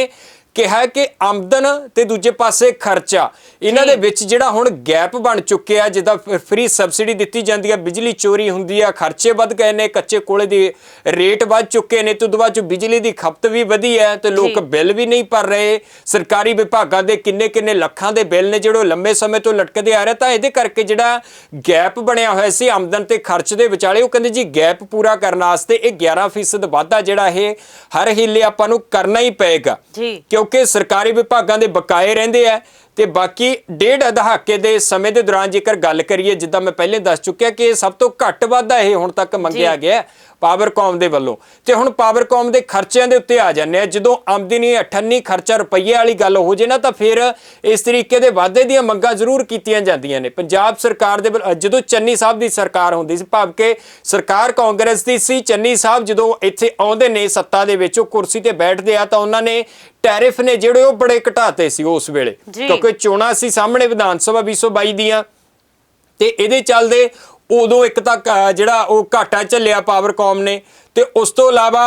ਕਿਹਾ ਕਿ ਆਮਦਨ ਤੇ ਦੂਜੇ ਪਾਸੇ ਖਰਚਾ ਇਹਨਾਂ ਦੇ ਵਿੱਚ ਜਿਹੜਾ ਹੁਣ ਗੈਪ ਬਣ ਚੁੱਕਿਆ ਜਿੱਦਾਂ ਫ੍ਰੀ ਸਬਸਿਡੀ ਦਿੱਤੀ ਜਾਂਦੀ ਹੈ ਬਿਜਲੀ ਚੋਰੀ ਹੁੰਦੀ ਆ ਖਰਚੇ ਵੱਧ ਗਏ ਨੇ ਕੱਚੇ ਕੋਲੇ ਦੇ ਰੇਟ ਵੱਧ ਚੁੱਕੇ ਨੇ ਤੇ ਬਾਅਦ ਚ ਬਿਜਲੀ ਦੀ ਖਪਤ ਵੀ ਵਧੀ ਹੈ ਤੇ ਲੋਕ। ਬਿੱਲ ਵੀ ਨਹੀਂ ਭਰ ਰਹੇ। ਸਰਕਾਰੀ ਵਿਭਾਗਾਂ ਦੇ ਕਿੰਨੇ ਕਿੰਨੇ ਲੱਖਾਂ ਦੇ ਬਿੱਲ ਨੇ ਜਿਹੜੇ ਲੰਮੇ ਸਮੇਂ ਤੋਂ ਲਟਕਦੇ ਆ ਰਹੇ ਤਾਂ ਇਹਦੇ ਕਰਕੇ ਜਿਹੜਾ ਗੈਪ ਬਣਿਆ ਹੋਇਆ ਸੀ ਆਮਦਨ ਤੇ ਖਰਚ ਦੇ ਵਿਚਾਲੇ ਉਹ ਕਹਿੰਦੇ ਜੀ ਗੈਪ ਪੂਰਾ ਕਰਨ ਵਾਸਤੇ ਇਹ 11% ਵਾਧਾ ਜਿਹੜਾ ਇਹ ਹਰ ਹੀਲੇ ਆਪਾਂ ਨੂੰ ਕਰਨਾ ਹੀ ਪਏਗਾ। ਜੀ। ਕਿਉਂਕਿ ਸਰਕਾਰੀ ਵਿਭਾਗਾਂ ਦੇ ਬਕਾਏ ਰਹਿੰਦੇ ਆ। ਤੇ ਬਾਕੀ ਡੇਢ ਦਹਾਕੇ ਦੇ ਸਮੇਂ ਦੇ ਦੌਰਾਨ ਜੇਕਰ ਗੱਲ ਕਰੀਏ ਜਿੱਦਾਂ ਮੈਂ ਪਹਿਲੇ ਦੱਸ ਚੁੱਕਿਆ ਕਿ ਇਹ ਸਭ ਤੋਂ ਘੱਟ ਵਾਧਾ ਇਹ ਹੁਣ ਤੱਕ ਮੰਗਿਆ ਗਿਆ ਪਾਵਰਕਾਮ ਦੇ ਵੱਲੋਂ। ਤੇ ਹੁਣ ਪਾਵਰਕਾਮ ਦੇ ਖਰਚਿਆਂ ਦੇ ਉੱਤੇ ਆ ਜਾਂਦੇ ਆ ਜਦੋਂ ਆਮਦਨੀ 98 ਖਰਚਾ ਰੁਪਈਏ ਵਾਲੀ ਗੱਲ ਹੋ ਜੇ ਨਾ ਤਾਂ ਫਿਰ ਇਸ ਤਰੀਕੇ ਦੇ ਵਾਧੇ ਦੀਆਂ ਮੰਗਾਂ ਜ਼ਰੂਰ ਕੀਤੀਆਂ ਜਾਂਦੀਆਂ ਨੇ। ਪੰਜਾਬ ਸਰਕਾਰ ਦੇ ਜਦੋਂ ਚੰਨੀ ਸਾਹਿਬ ਦੀ ਸਰਕਾਰ ਹੁੰਦੀ ਸੀ ਭਾਵ ਕਿ ਸਰਕਾਰ ਕਾਂਗਰਸ ਦੀ ਸੀ ਚੰਨੀ ਸਾਹਿਬ ਜਦੋਂ ਇੱਥੇ ਆਉਂਦੇ ਨੇ ਸੱਤਾ ਦੇ ਵਿੱਚ ਉਹ ਕੁਰਸੀ ਤੇ ਬੈਠਦੇ ਆ ਤਾਂ ਉਹਨਾਂ ਨੇ ਟੈਰਿਫ ਨੇ ਜਿਹੜੇ ਉਹ ਬੜੇ ਘਟਾਤੇ ਸੀ ਉਸ ਵੇਲੇ। ਜੀ। ਕਿਉਂਕਿ ਚੋਣਾਂ ਸੀ ਸਾਹਮਣੇ ਵਿਧਾਨ ਸਭਾ 2022 ਦੀਆਂ। ਤੇ ਇਹਦੇ ਚੱਲਦੇ ਉਦੋਂ ਇੱਕ ਤਾਂ ਜਿਹੜਾ ਉਹ ਘਾਟਾ ਝੱਲਿਆ ਪਾਵਰਕਾਮ ਨੇ। ਤੇ ਉਸ ਤੋਂ ਇਲਾਵਾ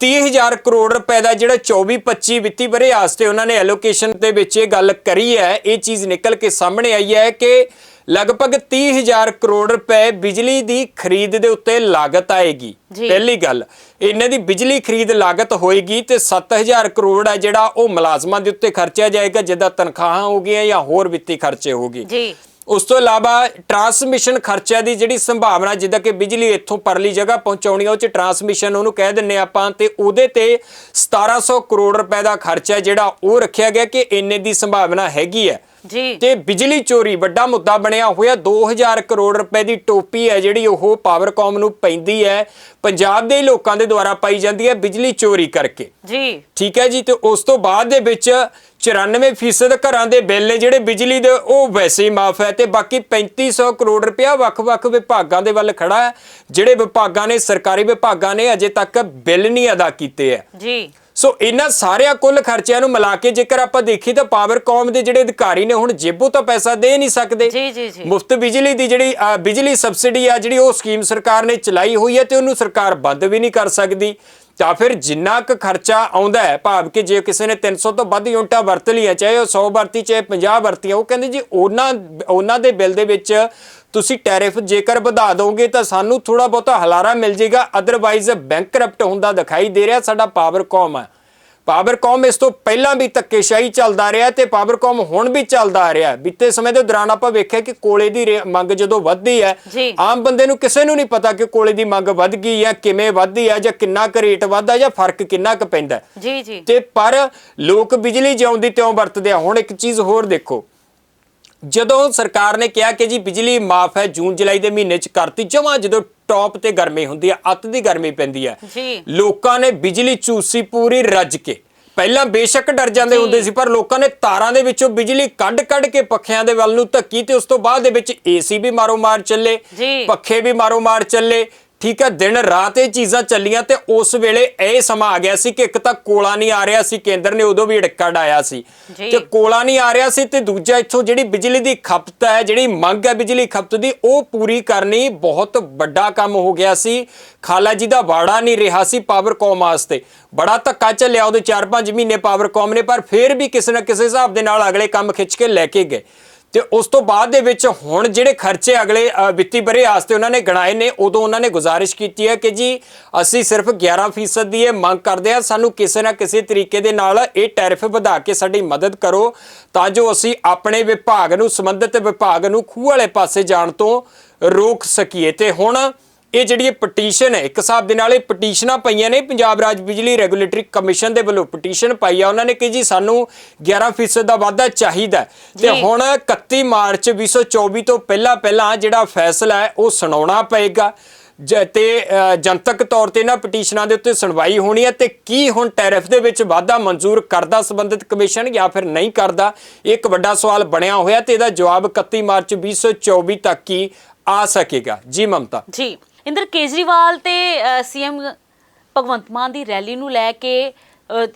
30000 ਕਰੋੜ ਰੁਪਏ ਦਾ ਜਿਹੜਾ 24-25 ਵਿੱਤੀ ਵਰੇ ਵਾਸਤੇ ਉਹਨਾਂ ਨੇ ਐਲੋਕੇਸ਼ਨ ਦੇ ਵਿੱਚ ਇਹ ਗੱਲ ਕਰੀ ਹੈ, ਇਹ ਚੀਜ਼ ਨਿਕਲ ਕੇ ਸਾਹਮਣੇ ਆਈ ਹੈ ਕਿ ਲਗਭਗ 30000 ਕਰੋੜ ਰੁਪਏ ਬਿਜਲੀ ਦੀ ਖਰੀਦ ਦੇ ਉੱਤੇ ਲਾਗਤ ਆਏਗੀ। ਪਹਿਲੀ ਗੱਲ ਇਹਨਾਂ ਦੀ ਬਿਜਲੀ ਖਰੀਦ ਲਾਗਤ ਹੋਏਗੀ ਤੇ 7000 ਕਰੋੜ ਹੈ ਜਿਹੜਾ ਉਹ ਮੁਲਾਜ਼ਮਾਂ ਦੇ ਉੱਤੇ ਖਰਚਿਆ ਜਾਏਗਾ ਜਿੱਦਾਂ ਤਨਖਾਹਾਂ ਹੋ ਗਈਆਂ ਜਾਂ ਹੋਰ ਵਿੱਤੀ ਖਰਚੇ ਹੋਗੇ ਜੀ। ਉਸ ਤੋਂ ਇਲਾਵਾ ਟਰਾਂਸਮਿਸ਼ਨ ਖਰਚਿਆਂ ਦੀ ਜਿਹੜੀ ਸੰਭਾਵਨਾ ਜਿੱਦਾਂ ਕਿ ਬਿਜਲੀ ਇੱਥੋਂ ਪਰਲੀ ਜਗ੍ਹਾ ਪਹੁੰਚਾਉਣੀ ਆ ਉਹ ਚ ਟਰਾਂਸਮਿਸ਼ਨ ਉਹਨੂੰ ਕਹਿ ਦਿੰਨੇ ਆਪਾਂ ਤੇ ਉਹਦੇ ਤੇ 1700 ਕਰੋੜ ਰੁਪਏ ਦਾ ਖਰਚਾ ਜਿਹੜਾ ਉਹ ਰੱਖਿਆ ਗਿਆ ਕਿ ਇੰਨੇ ਦੀ ਸੰਭਾਵਨਾ ਹੈਗੀ ਹੈ। ਜੀ। ਤੇ ਬਿਜਲੀ ਚੋਰੀ ਵੱਡਾ ਮੁੱਦਾ ਬਣਿਆ ਹੋਇਆ 2000 ਕਰੋੜ ਰੁਪਏ ਦੀ ਟੋਪੀ ਹੈ ਜਿਹੜੀ ਉਹ ਪਾਵਰਕਾਮ ਨੂੰ ਪੈਂਦੀ ਹੈ ਪੰਜਾਬ ਦੇ ਲੋਕਾਂ ਦੇ ਦੁਆਰਾ ਪਾਈ ਜਾਂਦੀ ਹੈ ਬਿਜਲੀ ਚੋਰੀ ਕਰਕੇ। ਜੀ। ਠੀਕ ਹੈ ਜੀ ਤੇ ਉਸ ਤੋਂ ਬਾਅਦ ਦੇ ਵਿੱਚ 94% ਘਰਾਂ ਦੇ ਬਿੱਲ ਨੇ ਜਿਹੜੇ ਬਿਜਲੀ ਦੇ ਉਹ ਵੈਸੇ ਹੀ ਮਾਫ ਹੈ ਤੇ ਬਾਕੀ 3500 ਕਰੋੜ ਰੁਪਇਆ ਵੱਖ-ਵੱਖ ਵਿਭਾਗਾਂ ਦੇ ਵੱਲ ਖੜਾ ਹੈ ਜਿਹੜੇ ਵਿਭਾਗਾਂ ਨੇ ਸਰਕਾਰੀ ਵਿਭਾਗਾਂ ਨੇ ਅਜੇ ਤੱਕ ਬਿੱਲ ਨਹੀਂ ਅਦਾ ਕੀਤੇ ਹੈ। ਜੀ। ਸੋ ਇਹਨਾਂ ਸਾਰਿਆਂ ਕੁੱਲ ਖਰਚਿਆਂ ਨੂੰ ਮਿਲਾ ਕੇ ਜੇਕਰ ਆਪਾਂ ਦੇਖੀਏ ਤਾਂ ਪਾਵਰਕਾਮ ਦੇ ਜਿਹੜੇ ਅਧਿਕਾਰੀ ਨੇ ਹੁਣ ਜੇਬੋਂ ਤਾਂ ਪੈਸਾ ਦੇ ਨਹੀਂ ਸਕਦੇ। ਜੀ ਜੀ ਜੀ। ਮੁਫਤ ਬਿਜਲੀ ਦੀ ਜਿਹੜੀ ਬਿਜਲੀ ਸਬਸਿਡੀ ਆ ਜਿਹੜੀ ਉਹ ਸਕੀਮ ਸਰਕਾਰ ਨੇ ਚਲਾਈ ਹੋਈ ਹੈ ਤੇ ਉਹਨੂੰ ਸਰਕਾਰ ਬੰਦ ਵੀ ਨਹੀਂ ਕਰ ਸਕਦੀ। ਤਾਂ ਫਿਰ ਜਿੰਨਾ ਕੁ ਖਰਚਾ ਆਉਂਦਾ ਹੈ, ਭਾਵ ਕਿ ਜੇ ਕਿਸੇ ਨੇ 300 ਤੋਂ ਵੱਧ ਯੂਨਿਟਾਂ ਵਰਤ ਲਈਆਂ, ਚਾਹੇ ਉਹ 100 ਵਰਤੀ, ਚਾਹੇ 50 ਵਰਤੀਆਂ, ਉਹ ਕਹਿੰਦੇ ਜੀ ਉਹਨਾਂ ਉਹਨਾਂ ਦੇ ਬਿੱਲ ਦੇ ਵਿੱਚ ਤੁਸੀਂ ਟੈਰਿਫ ਜੇਕਰ ਵਧਾ ਦੋਗੇ ਤਾਂ ਸਾਨੂੰ ਥੋੜਾ ਬਹੁਤਾ ਹਲਾਰਾ ਮਿਲ ਜਾਏਗਾ ਅਦਰਵਾਈਜ਼ ਬੈਂਕਰਪਟ ਹੁੰਦਾ ਦਿਖਾਈ ਦੇ ਰਿਹਾ, ਸਾਡਾ ਪਾਵਰ ਕੌਮ ਹੈ। ਪਾਵਰਕਾਮ ਇਸ ਤੋਂ ਪਹਿਲਾਂ ਵੀ ਧੱਕੇਸ਼ਾਹੀ ਚੱਲਦਾ ਰਿਹਾ ਤੇ ਪਾਵਰਕਾਮ ਹੁਣ ਵੀ ਚੱਲਦਾ ਆ ਰਿਹਾ ਬੀਤੇ ਸਮੇਂ ਦੇ ਦੌਰਾਨ ਆਪਾਂ ਵੇਖਿਆ ਕਿ ਕੋਲੇ ਦੀ ਮੰਗ ਜਦੋਂ ਵੱਧਦੀ ਹੈ। ਆਮ ਬੰਦੇ ਨੂੰ ਕਿਸੇ ਨੂੰ ਨਹੀਂ ਪਤਾ ਕਿ ਕੋਲੇ ਦੀ ਮੰਗ ਵੱਧ ਗਈ ਹੈ ਕਿਵੇਂ ਵੱਧਦੀ ਹੈ ਜਾਂ ਕਿੰਨਾ ਕੁ ਰੇਟ ਵੱਧਦਾ ਜਾਂ ਫ਼ਰਕ ਕਿੰਨਾ ਕੁ ਪੈਂਦਾ ਹੈ। ਜੀ ਜੀ ਤੇ ਪਰ ਲੋਕ ਬਿਜਲੀ ਜਿਉਂਦੀ ਤਿਉਂ ਵਰਤਦੇ ਆ ਹੁਣ ਇੱਕ ਚੀਜ਼ ਹੋਰ ਦੇਖੋ ਜਦੋਂ ਸਰਕਾਰ ਨੇ ਕਿਹਾ ਕਿ ਜੀ ਬਿਜਲੀ ਮਾਫ ਹੈ ਜੂਨ ਜੁਲਾਈ ਦੇ ਮਹੀਨੇ ਚ ਕਰਤੀ ਜਮਾ ਜਦੋਂ ਟੌਪ ਤੇ ਗਰਮੀ ਹੁੰਦੀ ਹੈ ਅੱਤ ਦੀ ਗਰਮੀ ਪੈਂਦੀ ਹੈ ਜੀ। ਲੋਕਾਂ ਨੇ ਬਿਜਲੀ ਚੂਸੀ ਪੂਰੀ ਰੱਜ ਕੇ ਪਹਿਲਾਂ ਬੇਸ਼ੱਕ ਡਰ ਜਾਂਦੇ। ਹੁੰਦੇ ਸੀ ਪਰ ਲੋਕਾਂ ਨੇ ਤਾਰਾਂ ਦੇ ਵਿੱਚੋਂ ਬਿਜਲੀ ਕੱਢ ਕੱਢ ਕੇ ਪੱਖਿਆਂ ਦੇ ਵੱਲ ਨੂੰ ਧੱਕੀ ਤੇ ਉਸ ਤੋਂ ਬਾਅਦ ਦੇ ਵਿੱਚ ਏਸੀ ਵੀ ਮਾਰੋ ਮਾਰ ਚੱਲੇ। ਪੱਖੇ ਵੀ ਮਾਰੋ ਮਾਰ ਚੱਲੇ ਠੀਕ ਹੈ ਦਿਨ ਰਾਤ ਇਹ ਚੀਜ਼ਾਂ ਚੱਲੀਆਂ ਤੇ ਉਸ ਵੇਲੇ ਇਹ ਸਮਾਂ ਆ ਗਿਆ ਸੀ ਕਿ ਇੱਕ ਤਾਂ ਕੋਲਾ ਨਹੀਂ ਆ ਰਿਹਾ ਸੀ ਕੇਂਦਰ ਨੇ ਉਦੋਂ ਵੀ ੜਿੱਕਾ ਡਾਇਆ ਸੀ। ਤੇ ਕੋਲਾ ਨਹੀਂ ਆ ਰਿਹਾ ਸੀ ਤੇ ਦੂਜਾ ਇੱਥੋਂ ਜਿਹੜੀ ਬਿਜਲੀ ਦੀ ਖਪਤ ਹੈ ਜਿਹੜੀ ਮੰਗ ਹੈ ਬਿਜਲੀ ਖਪਤ ਦੀ ਉਹ ਪੂਰੀ ਕਰਨੀ ਬਹੁਤ ਵੱਡਾ ਕੰਮ ਹੋ ਗਿਆ ਸੀ। ਖਾਲਾ ਜੀ ਦਾ ਵਾੜਾ ਨਹੀਂ ਰਿਹਾ ਸੀ ਪਾਵਰਕਾਮ ਵਾਸਤੇ। ਬੜਾ ਧੱਕਾ ਚੱਲਿਆ ਉਹਦੇ 4-5 ਮਹੀਨੇ ਪਾਵਰਕਾਮ ਨੇ ਪਰ ਫਿਰ ਵੀ ਕਿਸੇ ਨਾ ਕਿਸੇ ਹਿਸਾਬ ਦੇ ਨਾਲ ਅਗਲੇ ਕੰਮ ਖਿੱਚ ਕੇ ਲੈ ਕੇ ਗਏ। ਤੇ ਉਸ ਤੋਂ ਬਾਅਦ ਦੇ ਵਿੱਚ ਹੁਣ ਜਿਹੜੇ ਖਰਚੇ ਅਗਲੇ ਵਿੱਤੀ ਬਰੇ ਵਾਸਤੇ ਉਹਨਾਂ ਨੇ ਗਣਾਏ ਨੇ, ਉਦੋਂ ਉਹਨਾਂ ਨੇ ਗੁਜ਼ਾਰਿਸ਼ ਕੀਤੀ ਹੈ ਕਿ ਜੀ, ਅਸੀਂ ਸਿਰਫ 11% ਦੀ ਇਹ ਮੰਗ ਕਰਦੇ ਹਾਂ, ਸਾਨੂੰ ਕਿਸੇ ਨਾ ਕਿਸੇ ਤਰੀਕੇ ਦੇ ਨਾਲ ਇਹ ਟੈਰਿਫ ਵਧਾ ਕੇ ਸਾਡੀ ਮਦਦ ਕਰੋ, ਤਾਂ ਜੋ ਅਸੀਂ ਆਪਣੇ ਵਿਭਾਗ ਨੂੰ, ਸੰਬੰਧਿਤ ਵਿਭਾਗ ਨੂੰ ਖੂਹ ਵਾਲੇ ਪਾਸੇ ਜਾਣ ਤੋਂ ਰੋਕ ਸਕੀਏ। ਤੇ ਹੁਣ ਇਹ ਜਿਹੜੀ ਪਟੀਸ਼ਨ ਹੈ ਇੱਕ ਹਿਸਾਬ ਦੇ ਨਾਲ ਇਹ ਪਟੀਸ਼ਨਾਂ ਪਈਆਂ ਨੇ ਪੰਜਾਬ ਰਾਜ ਬਿਜਲੀ ਰੈਗੂਲੇਟਰੀ ਕਮਿਸ਼ਨ ਦੇ ਵੱਲੋਂ ਪਟੀਸ਼ਨ ਪਾਈ ਆ। ਉਹਨਾਂ ਨੇ ਕਿ ਜੀ ਸਾਨੂੰ 11% ਦਾ ਵਾਧਾ ਚਾਹੀਦਾ। ਤੇ। ਹੁਣ 31 ਮਾਰਚ 2024 ਤੋਂ ਪਹਿਲਾਂ ਪਹਿਲਾਂ ਜਿਹੜਾ ਫੈਸਲਾ ਹੈ ਉਹ ਸੁਣਾਉਣਾ ਪਏਗਾ। ਤੇ ਜਨਤਕ ਤੌਰ ਤੇ ਨਾ ਪਟੀਸ਼ਨਾਂ ਦੇ ਉੱਤੇ ਸੁਣਵਾਈ ਹੋਣੀ ਹੈ ਤੇ ਕੀ ਹੁਣ ਟੈਰਿਫ ਦੇ ਵਿੱਚ ਵਾਧਾ ਮਨਜ਼ੂਰ ਕਰਦਾ ਸੰਬੰਧਿਤ ਕਮਿਸ਼ਨ ਜਾਂ ਫਿਰ ਨਹੀਂ ਕਰਦਾ? ਇਹ ਇੱਕ ਵੱਡਾ ਸਵਾਲ ਬਣਿਆ ਹੋਇਆ ਤੇ ਇਹਦਾ ਜਵਾਬ 31 ਮਾਰਚ 2024 ਤੱਕ ਹੀ ਆ ਸਕੇਗਾ। ਜੀ ਮਮਤਾ। ਜੀ। ਇੰਦਰ ਕੇਜਰੀਵਾਲ ਤੇ ਸੀਐਮ ਭਗਵੰਤ ਮਾਨ ਦੀ ਰੈਲੀ ਨੂੰ ਲੈ ਕੇ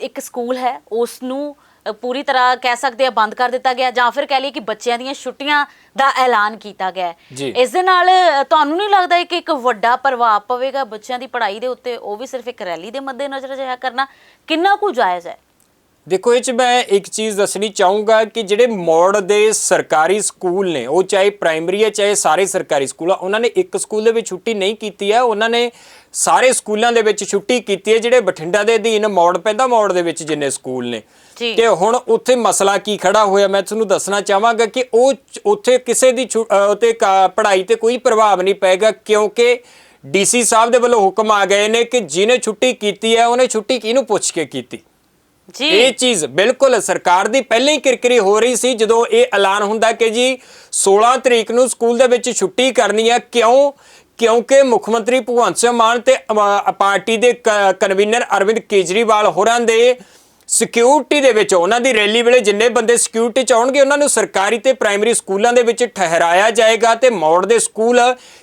ਇੱਕ ਸਕੂਲ ਹੈ ਉਸ ਨੂੰ ਪੂਰੀ ਤਰ੍ਹਾਂ ਕਹਿ ਸਕਦੇ ਆ ਬੰਦ ਕਰ ਦਿੱਤਾ ਗਿਆ ਜਾਂ ਫਿਰ ਕਹਿ ਲਈਏ ਕਿ ਬੱਚਿਆਂ ਦੀਆਂ ਛੁੱਟੀਆਂ ਦਾ ਐਲਾਨ ਕੀਤਾ ਗਿਆ। ਇਸ ਦੇ ਨਾਲ ਤੁਹਾਨੂੰ ਨਹੀਂ ਲੱਗਦਾ ਕਿ ਇੱਕ ਵੱਡਾ ਪ੍ਰਭਾਵ ਪਵੇਗਾ ਬੱਚਿਆਂ ਦੀ ਪੜ੍ਹਾਈ ਦੇ ਉੱਤੇ? ਉਹ ਵੀ ਸਿਰਫ ਇੱਕ ਰੈਲੀ ਦੇ ਮੱਦੇ ਨਜ਼ਰ ਅਜਿਹਾ ਕਰਨਾ ਕਿੰਨਾ ਕੁ ਜਾਇਜ਼ ਹੈ? ਦੇਖੋ ਇਹ ਚ ਮੈਂ ਇੱਕ ਚੀਜ਼ ਦੱਸਣੀ ਚਾਹੂੰਗਾ ਕਿ ਜਿਹੜੇ ਮੋੜ ਦੇ ਸਰਕਾਰੀ ਸਕੂਲ ਨੇ ਉਹ ਚਾਹੇ ਪ੍ਰਾਇਮਰੀ ਹੈ ਚਾਹੇ ਸਾਰੇ ਸਰਕਾਰੀ ਸਕੂਲ ਆ ਉਹਨਾਂ ਨੇ ਇੱਕ ਸਕੂਲ ਦੇ ਵਿੱਚ ਛੁੱਟੀ ਨਹੀਂ ਕੀਤੀ ਹੈ ਉਹਨਾਂ ਨੇ ਸਾਰੇ ਸਕੂਲਾਂ ਦੇ ਵਿੱਚ ਛੁੱਟੀ ਕੀਤੀ ਹੈ ਜਿਹੜੇ ਬਠਿੰਡਾ ਦੇ ਅਧੀਨ ਮੋੜ ਪੈਂਦਾ ਮੋੜ ਦੇ ਵਿੱਚ ਜਿੰਨੇ ਸਕੂਲ ਨੇ। ਤੇ ਹੁਣ ਉੱਥੇ ਮਸਲਾ ਕੀ ਖੜਾ ਹੋਇਆ? ਮੈਂ ਤੁਹਾਨੂੰ ਦੱਸਣਾ ਚਾਹਾਂਗਾ ਕਿ ਉਹ ਉੱਥੇ ਕਿਸੇ ਦੀ ਉੱਤੇ ਪੜ੍ਹਾਈ ਤੇ ਕੋਈ ਪ੍ਰਭਾਵ ਨਹੀਂ ਪਏਗਾ ਕਿਉਂਕਿ ਡੀਸੀ ਸਾਹਿਬ ਦੇ ਵੱਲੋਂ ਹੁਕਮ ਆ ਗਏ ਨੇ ਕਿ ਜਿਹਨੇ ਛੁੱਟੀ ਕੀਤੀ ਹੈ ਉਹਨੇ ਛੁੱਟੀ ਕਿਹਨੂੰ ਪੁੱਛ ਕੇ ਕੀਤੀ? ਜੀ। ਇਹ ਚੀਜ਼ ਬਿਲਕੁਲ ਸਰਕਾਰ ਦੀ ਪਹਿਲਾਂ ਹੀ ਕਿਰਕਿਰੀ ਹੋ ਰਹੀ ਸੀ ਜਦੋਂ ਇਹ ਐਲਾਨ ਹੁੰਦਾ ਕਿ ਜੀ 16 ਤਰੀਕ ਨੂੰ ਸਕੂਲ ਦੇ ਵਿੱਚ ਛੁੱਟੀ ਕਰਨੀ ਹੈ ਕਿਉਂ? ਕਿਉਂਕਿ ਮੁੱਖ ਮੰਤਰੀ ਭਗਵੰਤ ਸਿੰਘ ਮਾਨ ਤੇ ਪਾਰਟੀ ਦੇ ਕਨਵੀਨਰ ਅਰਵਿੰਦ ਕੇਜਰੀਵਾਲ ਹੋਰਾਂ ਦੇ ਸਿਕਿਉਰਿਟੀ ਦੇ ਵਿੱਚ ਉਹਨਾਂ ਦੀ ਰੈਲੀ ਵੇਲੇ ਜਿੰਨੇ ਬੰਦੇ ਸਿਕਿਉਰਿਟੀ ਚ ਆਉਣਗੇ ਉਹਨਾਂ ਨੂੰ ਸਰਕਾਰੀ ਤੇ ਪ੍ਰਾਇਮਰੀ ਸਕੂਲਾਂ ਦੇ ਵਿੱਚ ਠਹਿਰਾਇਆ ਜਾਏਗਾ ਤੇ ਮੌੜ ਦੇ ਸਕੂਲ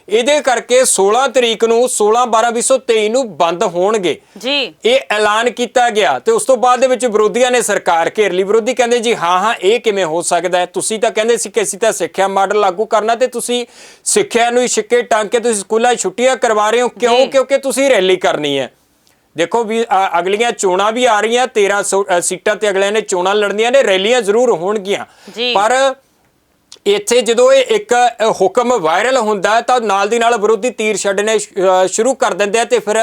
ਇਹਦੇ ਕਰਕੇ 16 ਤਰੀਕ ਨੂੰ 16 12 2023 ਨੂੰ ਬੰਦ ਹੋਣਗੇ। ਜੀ। ਇਹ ਐਲਾਨ ਕੀਤਾ ਗਿਆ ਤੇ ਉਸ ਤੋਂ ਬਾਅਦ ਦੇ ਵਿੱਚ ਵਿਰੋਧੀਆਂ ਨੇ ਸਰਕਾਰ ਘੇਰ ਲਈ। ਵਿਰੋਧੀ ਕਹਿੰਦੇ ਜੀ ਹਾਂ ਹਾਂ ਇਹ ਕਿਵੇਂ ਹੋ ਸਕਦਾ ਹੈ? ਤੁਸੀਂ ਤਾਂ ਕਹਿੰਦੇ ਸੀ ਕਿ ਅਸੀਂ ਤਾਂ ਸਿੱਖਿਆ ਮਾਡਲ ਲਾਗੂ ਕਰਨਾ ਤੇ ਤੁਸੀਂ ਸਿੱਖਿਆ ਨੂੰ ਹੀ ਛਿੱਕੇ ਟੰਗ ਕੇ ਤੁਸੀਂ ਸਕੂਲਾਂ ਛੁੱਟੀਆਂ ਕਰਵਾ ਰਹੇ ਹੋ। ਕਿਉਂ। ਕਿਉਂਕਿ ਤੁਸੀਂ ਰੈਲੀ ਕਰਨੀ ਹੈ। ਦੇਖੋ ਵੀ ਅਗਲੀਆਂ ਚੋਣਾਂ ਵੀ ਆ ਰਹੀਆਂ 13 ਸੌ- ਅ, ਸੀਟਾਂ ਤੇ ਅਗਲਿਆਂ ਨੇ ਚੋਣਾਂ ਲੜਨੀਆਂ ਨੇ ਰੈਲੀਆਂ ਜ਼ਰੂਰ ਹੋਣਗੀਆਂ। ਪਰ ਇੱਥੇ ਜਦੋਂ ਇਹ ਇੱਕ ਹੁਕਮ ਵਾਇਰਲ ਹੁੰਦਾ ਤਾਂ ਨਾਲ ਦੀ ਨਾਲ ਵਿਰੋਧੀ ਤੀਰ ਅ, ਸ਼ੁਰੂ ਕਰ ਦਿੰਦੇ ਆ ਤੇ ਫਿਰ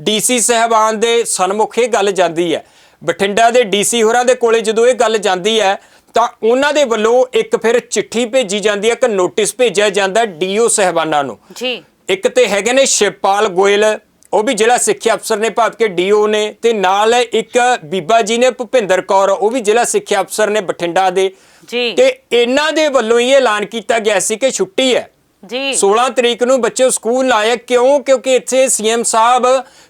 ਡੀਸੀ ਸਹਿਬਾਨ ਦੇ ਸਨਮੁਖ ਇਹ ਗੱਲ ਜਾਂਦੀ ਹੈ। ਬਠਿੰਡਾ ਦੇ ਡੀਸੀ ਹੋਰਾਂ ਦੇ ਕੋਲੇ ਜਦੋਂ ਇਹ ਗੱਲ ਜਾਂਦੀ ਹੈ ਤਾਂ ਉਹਨਾਂ ਦੇ ਵੱਲੋਂ ਇੱਕ ਫਿਰ ਚਿੱਠੀ ਭੇਜੀ ਜਾਂਦੀ ਹੈ ਇੱਕ ਨੋਟਿਸ ਭੇਜਿਆ ਜਾਂਦਾ ਡੀਓ ਸਹਿਬਾਨਾਂ ਨੂੰ। ਜੀ। ਇੱਕ ਤੇ ਹੈਗੇ ਨੇ ਸ਼ਿਵਪਾਲ ਗੋਇਲ ਉਹ ਵੀ ਜ਼ਿਲ੍ਹਾ ਸਿੱਖਿਆ ਅਫਸਰ ਨੇ ਭਾਵ ਕਿ ਡੀਓ ਨੇ ਤੇ ਨਾਲ ਇੱਕ ਬੀਬਾ ਜੀ ਨੇ ਭੁਪਿੰਦਰ ਕੌਰ ਉਹ ਵੀ ਜ਼ਿਲ੍ਹਾ ਸਿੱਖਿਆ ਅਫਸਰ ਨੇ ਬਠਿੰਡਾ ਦੇ। ਜੀ। ਤੇ ਇਹਨਾਂ ਦੇ ਵੱਲੋਂ ਹੀ ਐਲਾਨ ਕੀਤਾ ਗਿਆ ਸੀ ਕਿ ਛੁੱਟੀ ਹੈ। ਜੀ। 16 ਤਰੀਕ ਨੂੰ ਬੱਚੇ ਸਕੂਲ ਆਏ ਕਿਉਂ? ਕਿਉਂਕਿ ਇੱਥੇ ਸੀਐਮ ਸਾਹਿਬ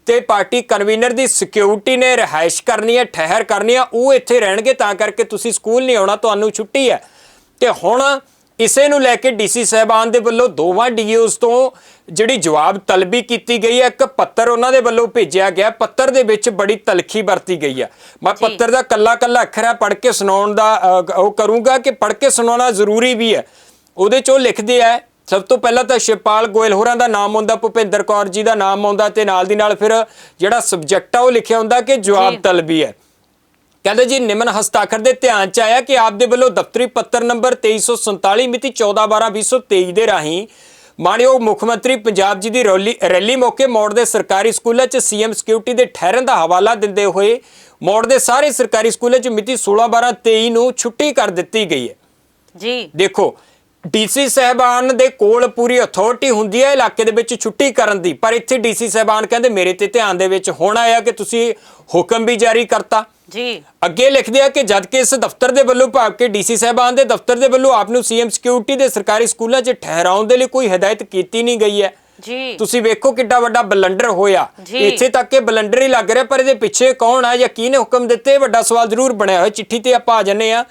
ਤੇ ਪਾਰਟੀ ਕਨਵੀਨਰ ਦੀ ਸਿਕਿਉਰਿਟੀ ਨੇ ਰਿਹਾਇਸ਼ ਕਰਨੀ ਹੈ ਠਹਿਰ ਕਰਨੀ ਹੈ ਉਹ ਇੱਥੇ ਰਹਿਣਗੇ ਤਾਂ ਕਰਕੇ ਤੁਸੀਂ ਸਕੂਲ ਨਹੀਂ ਆਉਣਾ ਤੁਹਾਨੂੰ ਛੁੱਟੀ ਹੈ। ਤੇ ਹੁਣ ਇਸੇ ਨੂੰ ਲੈ ਕੇ ਡੀਸੀ ਸਾਹਿਬਾਨ ਦੇ ਵੱਲੋਂ ਦੋਵਾਂ ਡੀਓਜ਼ ਤੋਂ ਜਿਹੜੀ ਜਵਾਬ ਤਲਬੀ ਕੀਤੀ ਗਈ ਹੈ ਇੱਕ ਪੱਤਰ ਉਹਨਾਂ ਦੇ ਵੱਲੋਂ ਭੇਜਿਆ ਗਿਆ ਪੱਤਰ ਦੇ ਵਿੱਚ ਬੜੀ ਤਲਖੀ ਵਰਤੀ ਗਈ ਹੈ ਮੈਂ। ਪੱਤਰ ਦਾ ਕੱਲਾ ਕੱਲਾ ਅੱਖਰ ਹੈ ਪੜ੍ਹ ਕੇ ਸੁਣਾਉਣ ਦਾ ਉਹ ਕਰੂੰਗਾ ਕਿ ਪੜ੍ਹ ਕੇ ਸੁਣਾਉਣਾ ਜ਼ਰੂਰੀ ਵੀ ਹੈ ਉਹਦੇ ਚ ਉਹ ਲਿਖਦੇ ਆ ਸਭ ਤੋਂ ਪਹਿਲਾਂ ਤਾਂ ਸ਼ਿਵਪਾਲ ਗੋਇਲ ਹੋਰਾਂ ਦਾ ਨਾਮ ਆਉਂਦਾ ਭੁਪਿੰਦਰ ਕੌਰ ਜੀ ਦਾ ਨਾਮ ਆਉਂਦਾ ਤੇ ਨਾਲ ਦੀ ਨਾਲ ਫਿਰ ਜਿਹੜਾ ਸਬਜੈਕਟ ਆ ਉਹ ਲਿਖਿਆ ਹੁੰਦਾ ਕਿ। ਜਵਾਬ ਤਲਬੀ ਹੈ ਕਹਿੰਦੇ ਜੀ ਨਿਮਨ ਹਸਤਾਖਰ ਦੇ ਧਿਆਨ ਚ ਆਇਆ ਕਿ ਆਪ ਦੇ ਵੱਲੋਂ ਦਫ਼ਤਰੀ ਪੱਤਰ ਨੰਬਰ 2347 ਮਿਤੀ 14/12/2023 ਦੇ ਰਾਹੀਂ ਮਾਣਯੋਗ ਮੁੱਖ ਮੰਤਰੀ ਪੰਜਾਬ ਜੀ ਦੀ ਰੈਲੀ ਰੈਲੀ ਮੌਕੇ ਮੋੜ ਦੇ ਸਰਕਾਰੀ ਸਕੂਲਾਂ 'ਚ ਸੀਐਮ ਸਿਕਿਉਰਿਟੀ ਦੇ ਠਹਿਰਨ ਦਾ ਹਵਾਲਾ ਦਿੰਦੇ ਹੋਏ ਮੋੜ ਦੇ ਸਾਰੇ ਸਰਕਾਰੀ ਸਕੂਲਾਂ 'ਚ ਮਿਤੀ 16/12/23 ਨੂੰ ਛੁੱਟੀ ਕਰ ਦਿੱਤੀ ਗਈ ਹੈ। ਜੀ। ਦੇਖੋ ਡੀਸੀ ਸਹਿਬਾਨ ਦੇ ਕੋਲ ਪੂਰੀ ਅਥਾਰਟੀ ਹੁੰਦੀ ਹੈ ਇਲਾਕੇ ਦੇ ਵਿੱਚ ਛੁੱਟੀ ਕਰਨ ਦੀ। ਪਰ ਇੱਥੇ ਡੀਸੀ ਸਹਿਬਾਨ ਕਹਿੰਦੇ ਮੇਰੇ ਤੇ ਧਿਆਨ ਦੇ ਵਿੱਚ ਹੁਣ ਆਇਆ ਕਿ ਤੁਸੀਂ ਹੁਕਮ ਵੀ ਜਾਰੀ ਕਰਤਾ। ਜੀ। ਅੱਗੇ ਲਿਖਦੇ ਆ ਕਿ ਜਦ ਕਿ ਇਸ ਦਫ਼ਤਰ ਦੇ ਵੱਲੋਂ ਭਾਵ ਕਿ ਡੀਸੀ ਸਾਹਿਬਾਨ ਦੇ ਦਫ਼ਤਰ ਦੇ ਵੱਲੋਂ ਆਪ ਨੂੰ ਸੀਐਮ ਸਿਕਿਉਰਿਟੀ ਦੇ ਸਰਕਾਰੀ ਸਕੂਲਾਂ 'ਚ ਠਹਿਰਾਉਣ ਦੇ ਲਈ ਕੋਈ ਹਦਾਇਤ ਕੀਤੀ ਨਹੀਂ ਗਈ ਹੈ। ਜੀ। ਤੁਸੀਂ ਵੇਖੋ ਕਿੱਡਾ ਵੱਡਾ ਬਲੰਡਰ ਹੋਇਆ। ਇੱਥੇ ਤੱਕ ਇਹ ਬਲੰਡਰ ਹੀ ਲੱਗ ਰਿਹਾ ਪਰ ਇਹਦੇ ਪਿੱਛੇ ਕੌਣ ਆ ਜਾਂ ਕਿਹਨੇ ਹੁਕਮ ਦਿੱਤੇ ਵੱਡਾ ਸਵਾਲ ਜ਼ਰੂਰ ਬਣਿਆ ਹੋਇਆ। ਚਿੱਠੀ ਤੇ ਆਪਾਂ ਆ ਜੰਨੇ ਆ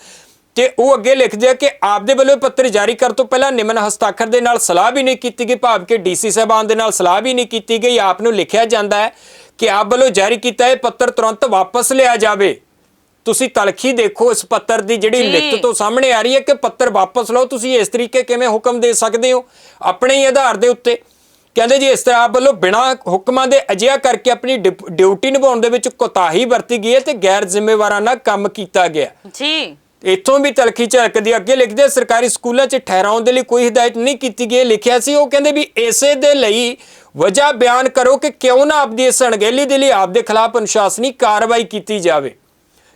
ਤੇ ਉਹ ਅੱਗੇ ਲਿਖਦੇ ਆ ਕਿ ਆਪ ਦੇ ਵੱਲੋਂ ਪੱਤਰ ਜਾਰੀ ਕਰਨ ਤੋਂ ਪਹਿਲਾਂ ਨਿਮਨ ਹਸਤਾਖਰ ਦੇ ਨਾਲ ਸਲਾਹ ਵੀ ਨਹੀਂ ਕੀਤੀ ਗਈ ਭਾਵ ਕਿ ਡੀਸੀ ਸਾਹਿਬਾਨ ਦੇ ਨਾਲ ਸਲਾਹ ਵੀ ਨਹੀਂ ਕੀਤੀ ਗਈ। ਆਪ ਨੂੰ ਲਿਖਿਆ ਜਾਂਦਾ ਹੈ ਕਿ ਆਪ ਵੱਲੋਂ ਜਾਰੀ ਕੀਤਾ ਇਹ ਪੱਤਰ ਤੁਰੰਤ ਵਾਪਸ ਲਿਆ ਜਾਵੇ। ਤੁਸੀਂ ਤਲਖੀ ਦੇਖੋ ਇਸ ਪੱਤਰ ਦੀ ਜਿਹੜੀ ਜੀ। ਲਿਖਤ ਤੋਂ ਸਾਹਮਣੇ ਆ ਰਹੀ ਹੈ ਕਿ ਪੱਤਰ ਵਾਪਸ ਲਓ। ਤੁਸੀਂ ਇਸ ਤਰੀਕੇ ਕਿਵੇਂ ਹੁਕਮ ਦੇ ਸਕਦੇ ਹੋ? ਆਪਣੇ ਹੀ ਆਧਾਰ ਦੇ ਉੱਤੇ। ਕਹਿੰਦੇ ਜੀ ਇਸ ਤਰ੍ਹਾਂ ਆਪ ਵੱਲੋਂ ਬਿਨਾਂ ਹੁਕਮਾਂ ਦੇ ਅਜਿਹਾ ਕਰਕੇ ਆਪਣੀ ਡਿਊਟੀ ਨਿਭਾਉਣ ਦੇ ਵਿੱਚ ਕੋਤਾਹੀ ਵਰਤੀ ਗਈ ਹੈ ਤੇ ਗੈਰ ਜ਼ਿੰਮੇਵਾਰਾਨਾ ਕੰਮ ਕੀਤਾ ਗਿਆ। ਜੀ। ਇੱਥੋਂ ਵੀ ਤਲਖੀ ਝਲਕਦੀ ਅੱਗੇ ਲਿਖਦੇ ਸਰਕਾਰੀ ਸਕੂਲਾਂ 'ਚ ਠਹਿਰਾਉਣ ਦੇ ਲਈ ਕੋਈ ਹਦਾਇਤ ਨਹੀਂ ਕੀਤੀ ਗਈ। ਲਿਖਿਆ ਸੀ ਉਹ ਕਹਿੰਦੇ ਵੀ ਇਸੇ ਦੇ ਲਈ ਵਜ੍ਹਾ ਬਿਆਨ ਕਰੋ ਕਿ ਕਿਉਂ ਨਾ ਆਪਦੀ ਇਸ ਅਣਗਹਿਲੀ ਦੇ ਲਈ ਆਪਦੇ ਖਿਲਾਫ ਅਨੁਸ਼ਾਸਨੀ ਕਾਰਵਾਈ ਕੀਤੀ ਜਾਵੇ।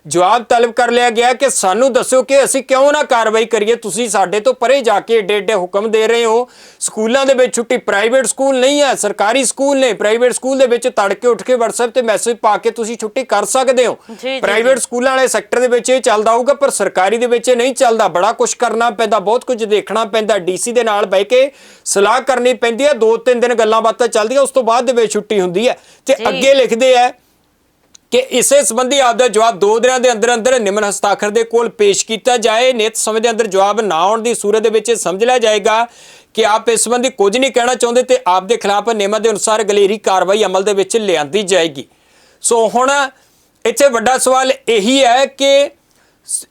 ਜਵਾਬ ਤਲਬ ਕਰ ਲਿਆ ਗਿਆ ਕਿ ਸਾਨੂੰ ਦੱਸੋ ਕਿ ਅਸੀਂ ਕਿਉਂ ਨਾ ਕਾਰਵਾਈ ਕਰੀਏ। ਤੁਸੀਂ ਸਾਡੇ ਤੋਂ ਪਰੇ ਜਾ ਕੇ ਏਡੇ ਏਡੇ ਹੁਕਮ ਦੇ ਰਹੇ ਹੋ। ਸਕੂਲਾਂ ਦੇ ਵਿੱਚ ਛੁੱਟੀ ਪ੍ਰਾਈਵੇਟ ਸਕੂਲ ਨਹੀਂ ਹੈ ਸਰਕਾਰੀ ਸਕੂਲ ਨੇ। ਪ੍ਰਾਈਵੇਟ ਸਕੂਲ ਦੇ ਵਿੱਚ ਤੜਕੇ ਉੱਠ ਕੇ WhatsApp ਤੇ ਮੈਸੇਜ ਪਾ ਕੇ ਤੁਸੀਂ ਛੁੱਟੀ ਕਰ ਸਕਦੇ ਹੋ। ਪ੍ਰਾਈਵੇਟ ਸਕੂਲਾਂ ਵਾਲੇ ਸੈਕਟਰ ਦੇ ਵਿੱਚ ਇਹ ਚੱਲਦਾ ਹੋਊਗਾ ਪਰ ਸਰਕਾਰੀ ਦੇ ਵਿੱਚ ਇਹ ਨਹੀਂ ਚੱਲਦਾ। ਬੜਾ ਕੁਝ ਕਰਨਾ ਪੈਂਦਾ ਬਹੁਤ ਕੁਝ ਦੇਖਣਾ ਪੈਂਦਾ। ਡੀਸੀ ਦੇ ਨਾਲ ਬਹਿ ਕੇ ਸਲਾਹ ਕਰਨੀ ਪੈਂਦੀ ਹੈ। ਦੋ ਤਿੰਨ ਦਿਨ ਗੱਲਾਂ ਬਾਤਾਂ ਚੱਲਦੀਆਂ ਉਸ ਤੋਂ ਬਾਅਦ ਦੇ ਵਿੱਚ ਛੁੱਟੀ ਹੁੰਦੀ ਹੈ। ਤੇ। ਅੱਗੇ ਲਿਖਦੇ ਆ ਕਿ ਇਸੇ ਸੰਬੰਧੀ ਆਪਦਾ ਜਵਾਬ ਦੋ ਦਿਨਾਂ ਦੇ ਅੰਦਰ ਅੰਦਰ ਨਿਮਨ ਹਸਤਾਖਰ ਦੇ ਕੋਲ ਪੇਸ਼ ਕੀਤਾ ਜਾਏ। ਨਿਤ ਸਮੇਂ ਦੇ ਅੰਦਰ ਜਵਾਬ ਨਾ ਆਉਣ ਦੀ ਸੂਰਤ ਦੇ ਵਿੱਚ ਇਹ ਸਮਝ ਲਿਆ ਜਾਏਗਾ ਕਿ ਆਪ ਇਸ ਸੰਬੰਧੀ ਕੁਝ ਨਹੀਂ ਕਹਿਣਾ ਚਾਹੁੰਦੇ ਤੇ ਆਪ ਦੇ ਖਿਲਾਫ ਨਿਯਮਾਂ ਦੇ ਅਨੁਸਾਰ ਗਲੇਰੀ ਕਾਰਵਾਈ ਅਮਲ ਦੇ ਵਿੱਚ ਲਿਆਂਦੀ ਜਾਏਗੀ। ਸੋ ਹੁਣ ਇੱਥੇ ਵੱਡਾ ਸਵਾਲ ਇਹੀ ਹੈ ਕਿ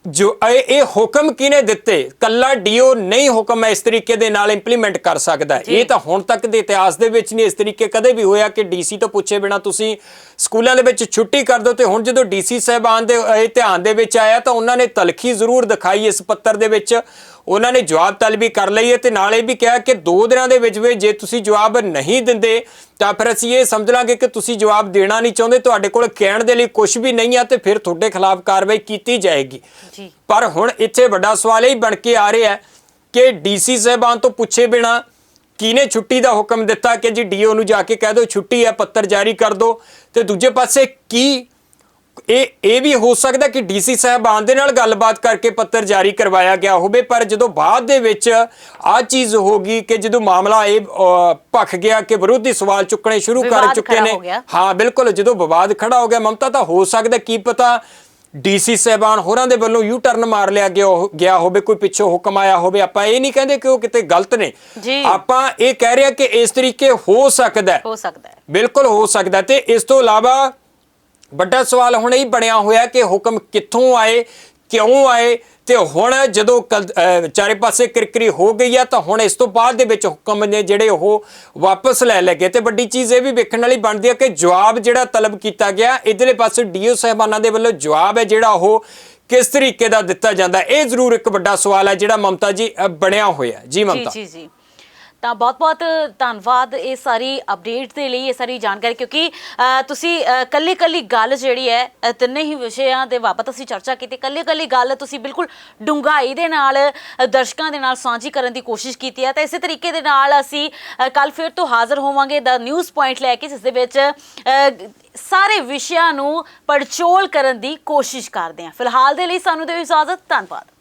ਜੋ ਇਹ ਹੁਕਮ ਕਿਨੇ ਦਿੱਤੇ? ਕੱਲਾ ਡੀਓ ਨਹੀਂ ਹੁਕਮ ਇਸ ਤਰੀਕੇ ਦੇ ਨਾਲ ਇੰਪਲੀਮੈਂਟ ਕਰ ਸਕਦਾ। ਇਹ ਤਾਂ ਹੁਣ ਤੱਕ ਦੇ ਇਤਿਹਾਸ ਦੇ ਵਿੱਚ ਨਹੀਂ ਇਸ ਤਰੀਕੇ ਕਦੇ ਵੀ ਹੋਇਆ ਕਿ ਡੀਸੀ ਤੋਂ ਪੁੱਛੇ ਬਿਨਾ ਤੁਸੀਂ ਸਕੂਲਾਂ ਦੇ ਵਿੱਚ ਛੁੱਟੀ ਕਰ ਦਿਓ ਤੇ ਹੁਣ ਜਦੋਂ ਡੀਸੀ ਸਾਹਿਬਾਨ ਦੇ ਇਹ ਧਿਆਨ ਦੇ ਵਿੱਚ ਆਇਆ ਤਾਂ ਉਹਨਾਂ ਨੇ ਤਲਖੀ ਜ਼ਰੂਰ ਦਿਖਾਈ ਇਸ ਪੱਤਰ ਦੇ ਵਿੱਚ। ਉਹਨਾਂ ਨੇ ਜਵਾਬ ਤਲਬੀ ਕਰ ਲਈ ਹੈ ਤੇ ਨਾਲੇ ਵੀ ਕਿਹਾ ਕਿ ਦੋ ਦਿਨਾਂ ਦੇ ਵਿੱਚ ਵਿੱਚ ਜੇ ਤੁਸੀਂ ਜਵਾਬ ਨਹੀਂ ਦਿੰਦੇ ਤਾਂ ਫਿਰ ਅਸੀਂ ਇਹ ਸਮਝ ਲਾਂਗੇ ਕਿ ਤੁਸੀਂ ਜਵਾਬ ਦੇਣਾ ਨਹੀਂ ਚਾਹੁੰਦੇ ਤੁਹਾਡੇ ਕੋਲ ਕਹਿਣ ਦੇ ਲਈ ਕੁਝ ਵੀ ਨਹੀਂ ਆ ਤੇ ਫਿਰ ਤੁਹਾਡੇ ਖਿਲਾਫ ਕਾਰਵਾਈ ਕੀਤੀ ਜਾਏਗੀ। ਪਰ ਹੁਣ ਇੱਥੇ ਵੱਡਾ ਸਵਾਲ ਇਹ ਬਣ ਕੇ ਆ ਰਿਹਾ ਹੈ ਕਿ ਡੀਸੀ ਸਾਹਿਬਾਨ ਤੋਂ ਪੁੱਛੇ ਬਿਨਾ ਕਿਹਨੇ ਛੁੱਟੀ ਦਾ ਹੁਕਮ ਦਿੱਤਾ ਕਿ ਜੀ ਡੀਓ ਨੂੰ ਜਾ ਕੇ ਕਹਿ ਦਿਓ ਛੁੱਟੀ ਹੈ ਪੱਤਰ ਜਾਰੀ ਕਰ ਦਿਓ ਤੇ ਦੂਜੇ ਪਾਸੇ ਕੀ ਇਹ ਇਹ ਵੀ ਹੋ ਸਕਦਾ ਕਿ ਡੀਸੀ ਸਾਹਿਬਾਨ ਦੇ ਨਾਲ ਗੱਲਬਾਤ ਕਰਕੇ ਪੱਤਰ ਜਾਰੀ ਕਰਵਾਇਆ ਗਿਆ ਹੋਵੇ ਪਰ ਜਦੋਂ ਬਾਅਦ ਦੇ ਵਿੱਚ ਆ ਚੀਜ਼ ਹੋ ਗਈ ਕਿ ਜਦੋਂ ਮਾਮਲਾ ਇਹ ਭਖ ਗਿਆ ਕਿ ਵਿਰੋਧੀ ਸਵਾਲ ਚੁੱਕਣੇ ਸ਼ੁਰੂ ਕਰ ਚੁੱਕੇ ਨੇ। ਹੋ ਬਿਲਕੁਲ ਜਦੋਂ ਵਿਵਾਦ ਖੜਾ ਹੋ ਗਿਆ ਮਮਤਾ ਤਾਂ ਹੋ ਸਕਦਾ ਕੀ ਪਤਾ ਡੀਸੀ ਸਾਹਿਬਾਨ ਹੋਰਾਂ ਦੇ ਵੱਲੋਂ ਯੂ ਟਰਨ ਮਾਰ ਲਿਆ ਗਿਆ ਹੋਵੇ ਕੋਈ ਪਿੱਛੋਂ ਹੁਕਮ ਆਇਆ ਹੋਵੇ ਆਪਾਂ ਇਹ ਨਹੀਂ ਕਹਿੰਦੇ ਕਿ ਉਹ ਕਿਤੇ ਗਲਤ ਨੇ। ਆਪਾਂ ਇਹ ਕਹਿ ਰਹੇ ਕਿ ਇਸ ਤਰੀਕੇ ਹੋ ਸਕਦਾ ਹੈ। ਸਕਦਾ ਬਿਲਕੁਲ ਹੋ ਸਕਦਾ ਤੇ ਇਸ ਤੋਂ ਇਲਾਵਾ ਵੱਡਾ ਸਵਾਲ ਹੁਣ ਇਹ ਬਣਿਆ ਹੋਇਆ ਕਿ ਹੁਕਮ ਕਿੱਥੋਂ ਆਏ ਕਿਉਂ ਆਏ ਤੇ ਹੁਣ ਜਦੋਂ ਚਾਰੇ ਪਾਸੇ ਕਿਰਕਰੀ ਹੋ ਗਈ ਆ ਤਾਂ ਹੁਣ ਇਸ ਤੋਂ ਬਾਅਦ ਦੇ ਵਿੱਚ ਹੁਕਮ ਨੇ ਜਿਹੜੇ ਉਹ ਵਾਪਸ ਲੈ ਲਏ ਗਏ। ਤੇ ਵੱਡੀ ਚੀਜ਼ ਇਹ ਵੀ ਵੇਖਣ ਵਾਲੀ ਬਣਦੀ ਹੈ ਕਿ ਜਵਾਬ ਜਿਹੜਾ ਤਲਬ ਕੀਤਾ ਗਿਆ ਇਧਰਲੇ ਪਾਸੇ ਡੀਓ ਸਾਹਿਬਾਨਾਂ ਦੇ ਵੱਲੋਂ ਜਵਾਬ ਹੈ ਜਿਹੜਾ ਉਹ ਕਿਸ ਤਰੀਕੇ ਦਾ ਦਿੱਤਾ ਜਾਂਦਾ? ਇਹ ਜ਼ਰੂਰ ਇੱਕ ਵੱਡਾ ਸਵਾਲ ਹੈ ਜਿਹੜਾ ਮਮਤਾ ਜੀ ਬਣਿਆ ਹੋਇਆ ਜੀ ਮਮਤਾ। ਜੀ ਜੀ। ਤਾਂ ਬਹੁਤ-ਬਹੁਤ ਧੰਨਵਾਦ ਇਹ ਸਾਰੀ ਅਪਡੇਟ ਦੇ ਲਈ, ਇਹ ਸਾਰੀ ਜਾਣਕਾਰੀ, ਕਿਉਂਕਿ ਤੁਸੀਂ ਕੱਲੀ-ਕੱਲੀ ਗੱਲ ਜਿਹੜੀ ਹੈ ਤਿੰਨੇ ਹੀ ਵਿਸ਼ਿਆਂ ਦੇ ਬਾਬਤ ਅਸੀਂ ਚਰਚਾ ਕੀਤੀ। ਕੱਲੀ-ਕੱਲੀ ਗੱਲ ਤੁਸੀਂ ਬਿਲਕੁਲ ਡੂੰਘਾਈ ਦੇ ਨਾਲ ਦਰਸ਼ਕਾਂ ਦੇ ਨਾਲ ਸਾਂਝੀ ਕਰਨ ਦੀ ਕੋਸ਼ਿਸ਼ ਕੀਤੀ ਹੈ। ਤਾਂ ਇਸੇ ਤਰੀਕੇ ਦੇ ਨਾਲ ਅਸੀਂ ਕੱਲ ਫਿਰ ਤੋਂ ਹਾਜ਼ਰ ਹੋਵਾਂਗੇ ਦਾ ਨਿਊਜ਼ ਪੁਆਇੰਟ ਲੈ ਕੇ, ਜਿਸ ਦੇ ਵਿੱਚ ਸਾਰੇ ਵਿਸ਼ਿਆਂ ਨੂੰ ਪੜਚੋਲ ਕਰਨ ਦੀ ਕੋਸ਼ਿਸ਼ ਕਰਦੇ ਹਾਂ। ਫਿਲਹਾਲ ਦੇ ਲਈ ਸਾਨੂੰ ਦਿਓ ਇਜਾਜ਼ਤ, ਧੰਨਵਾਦ।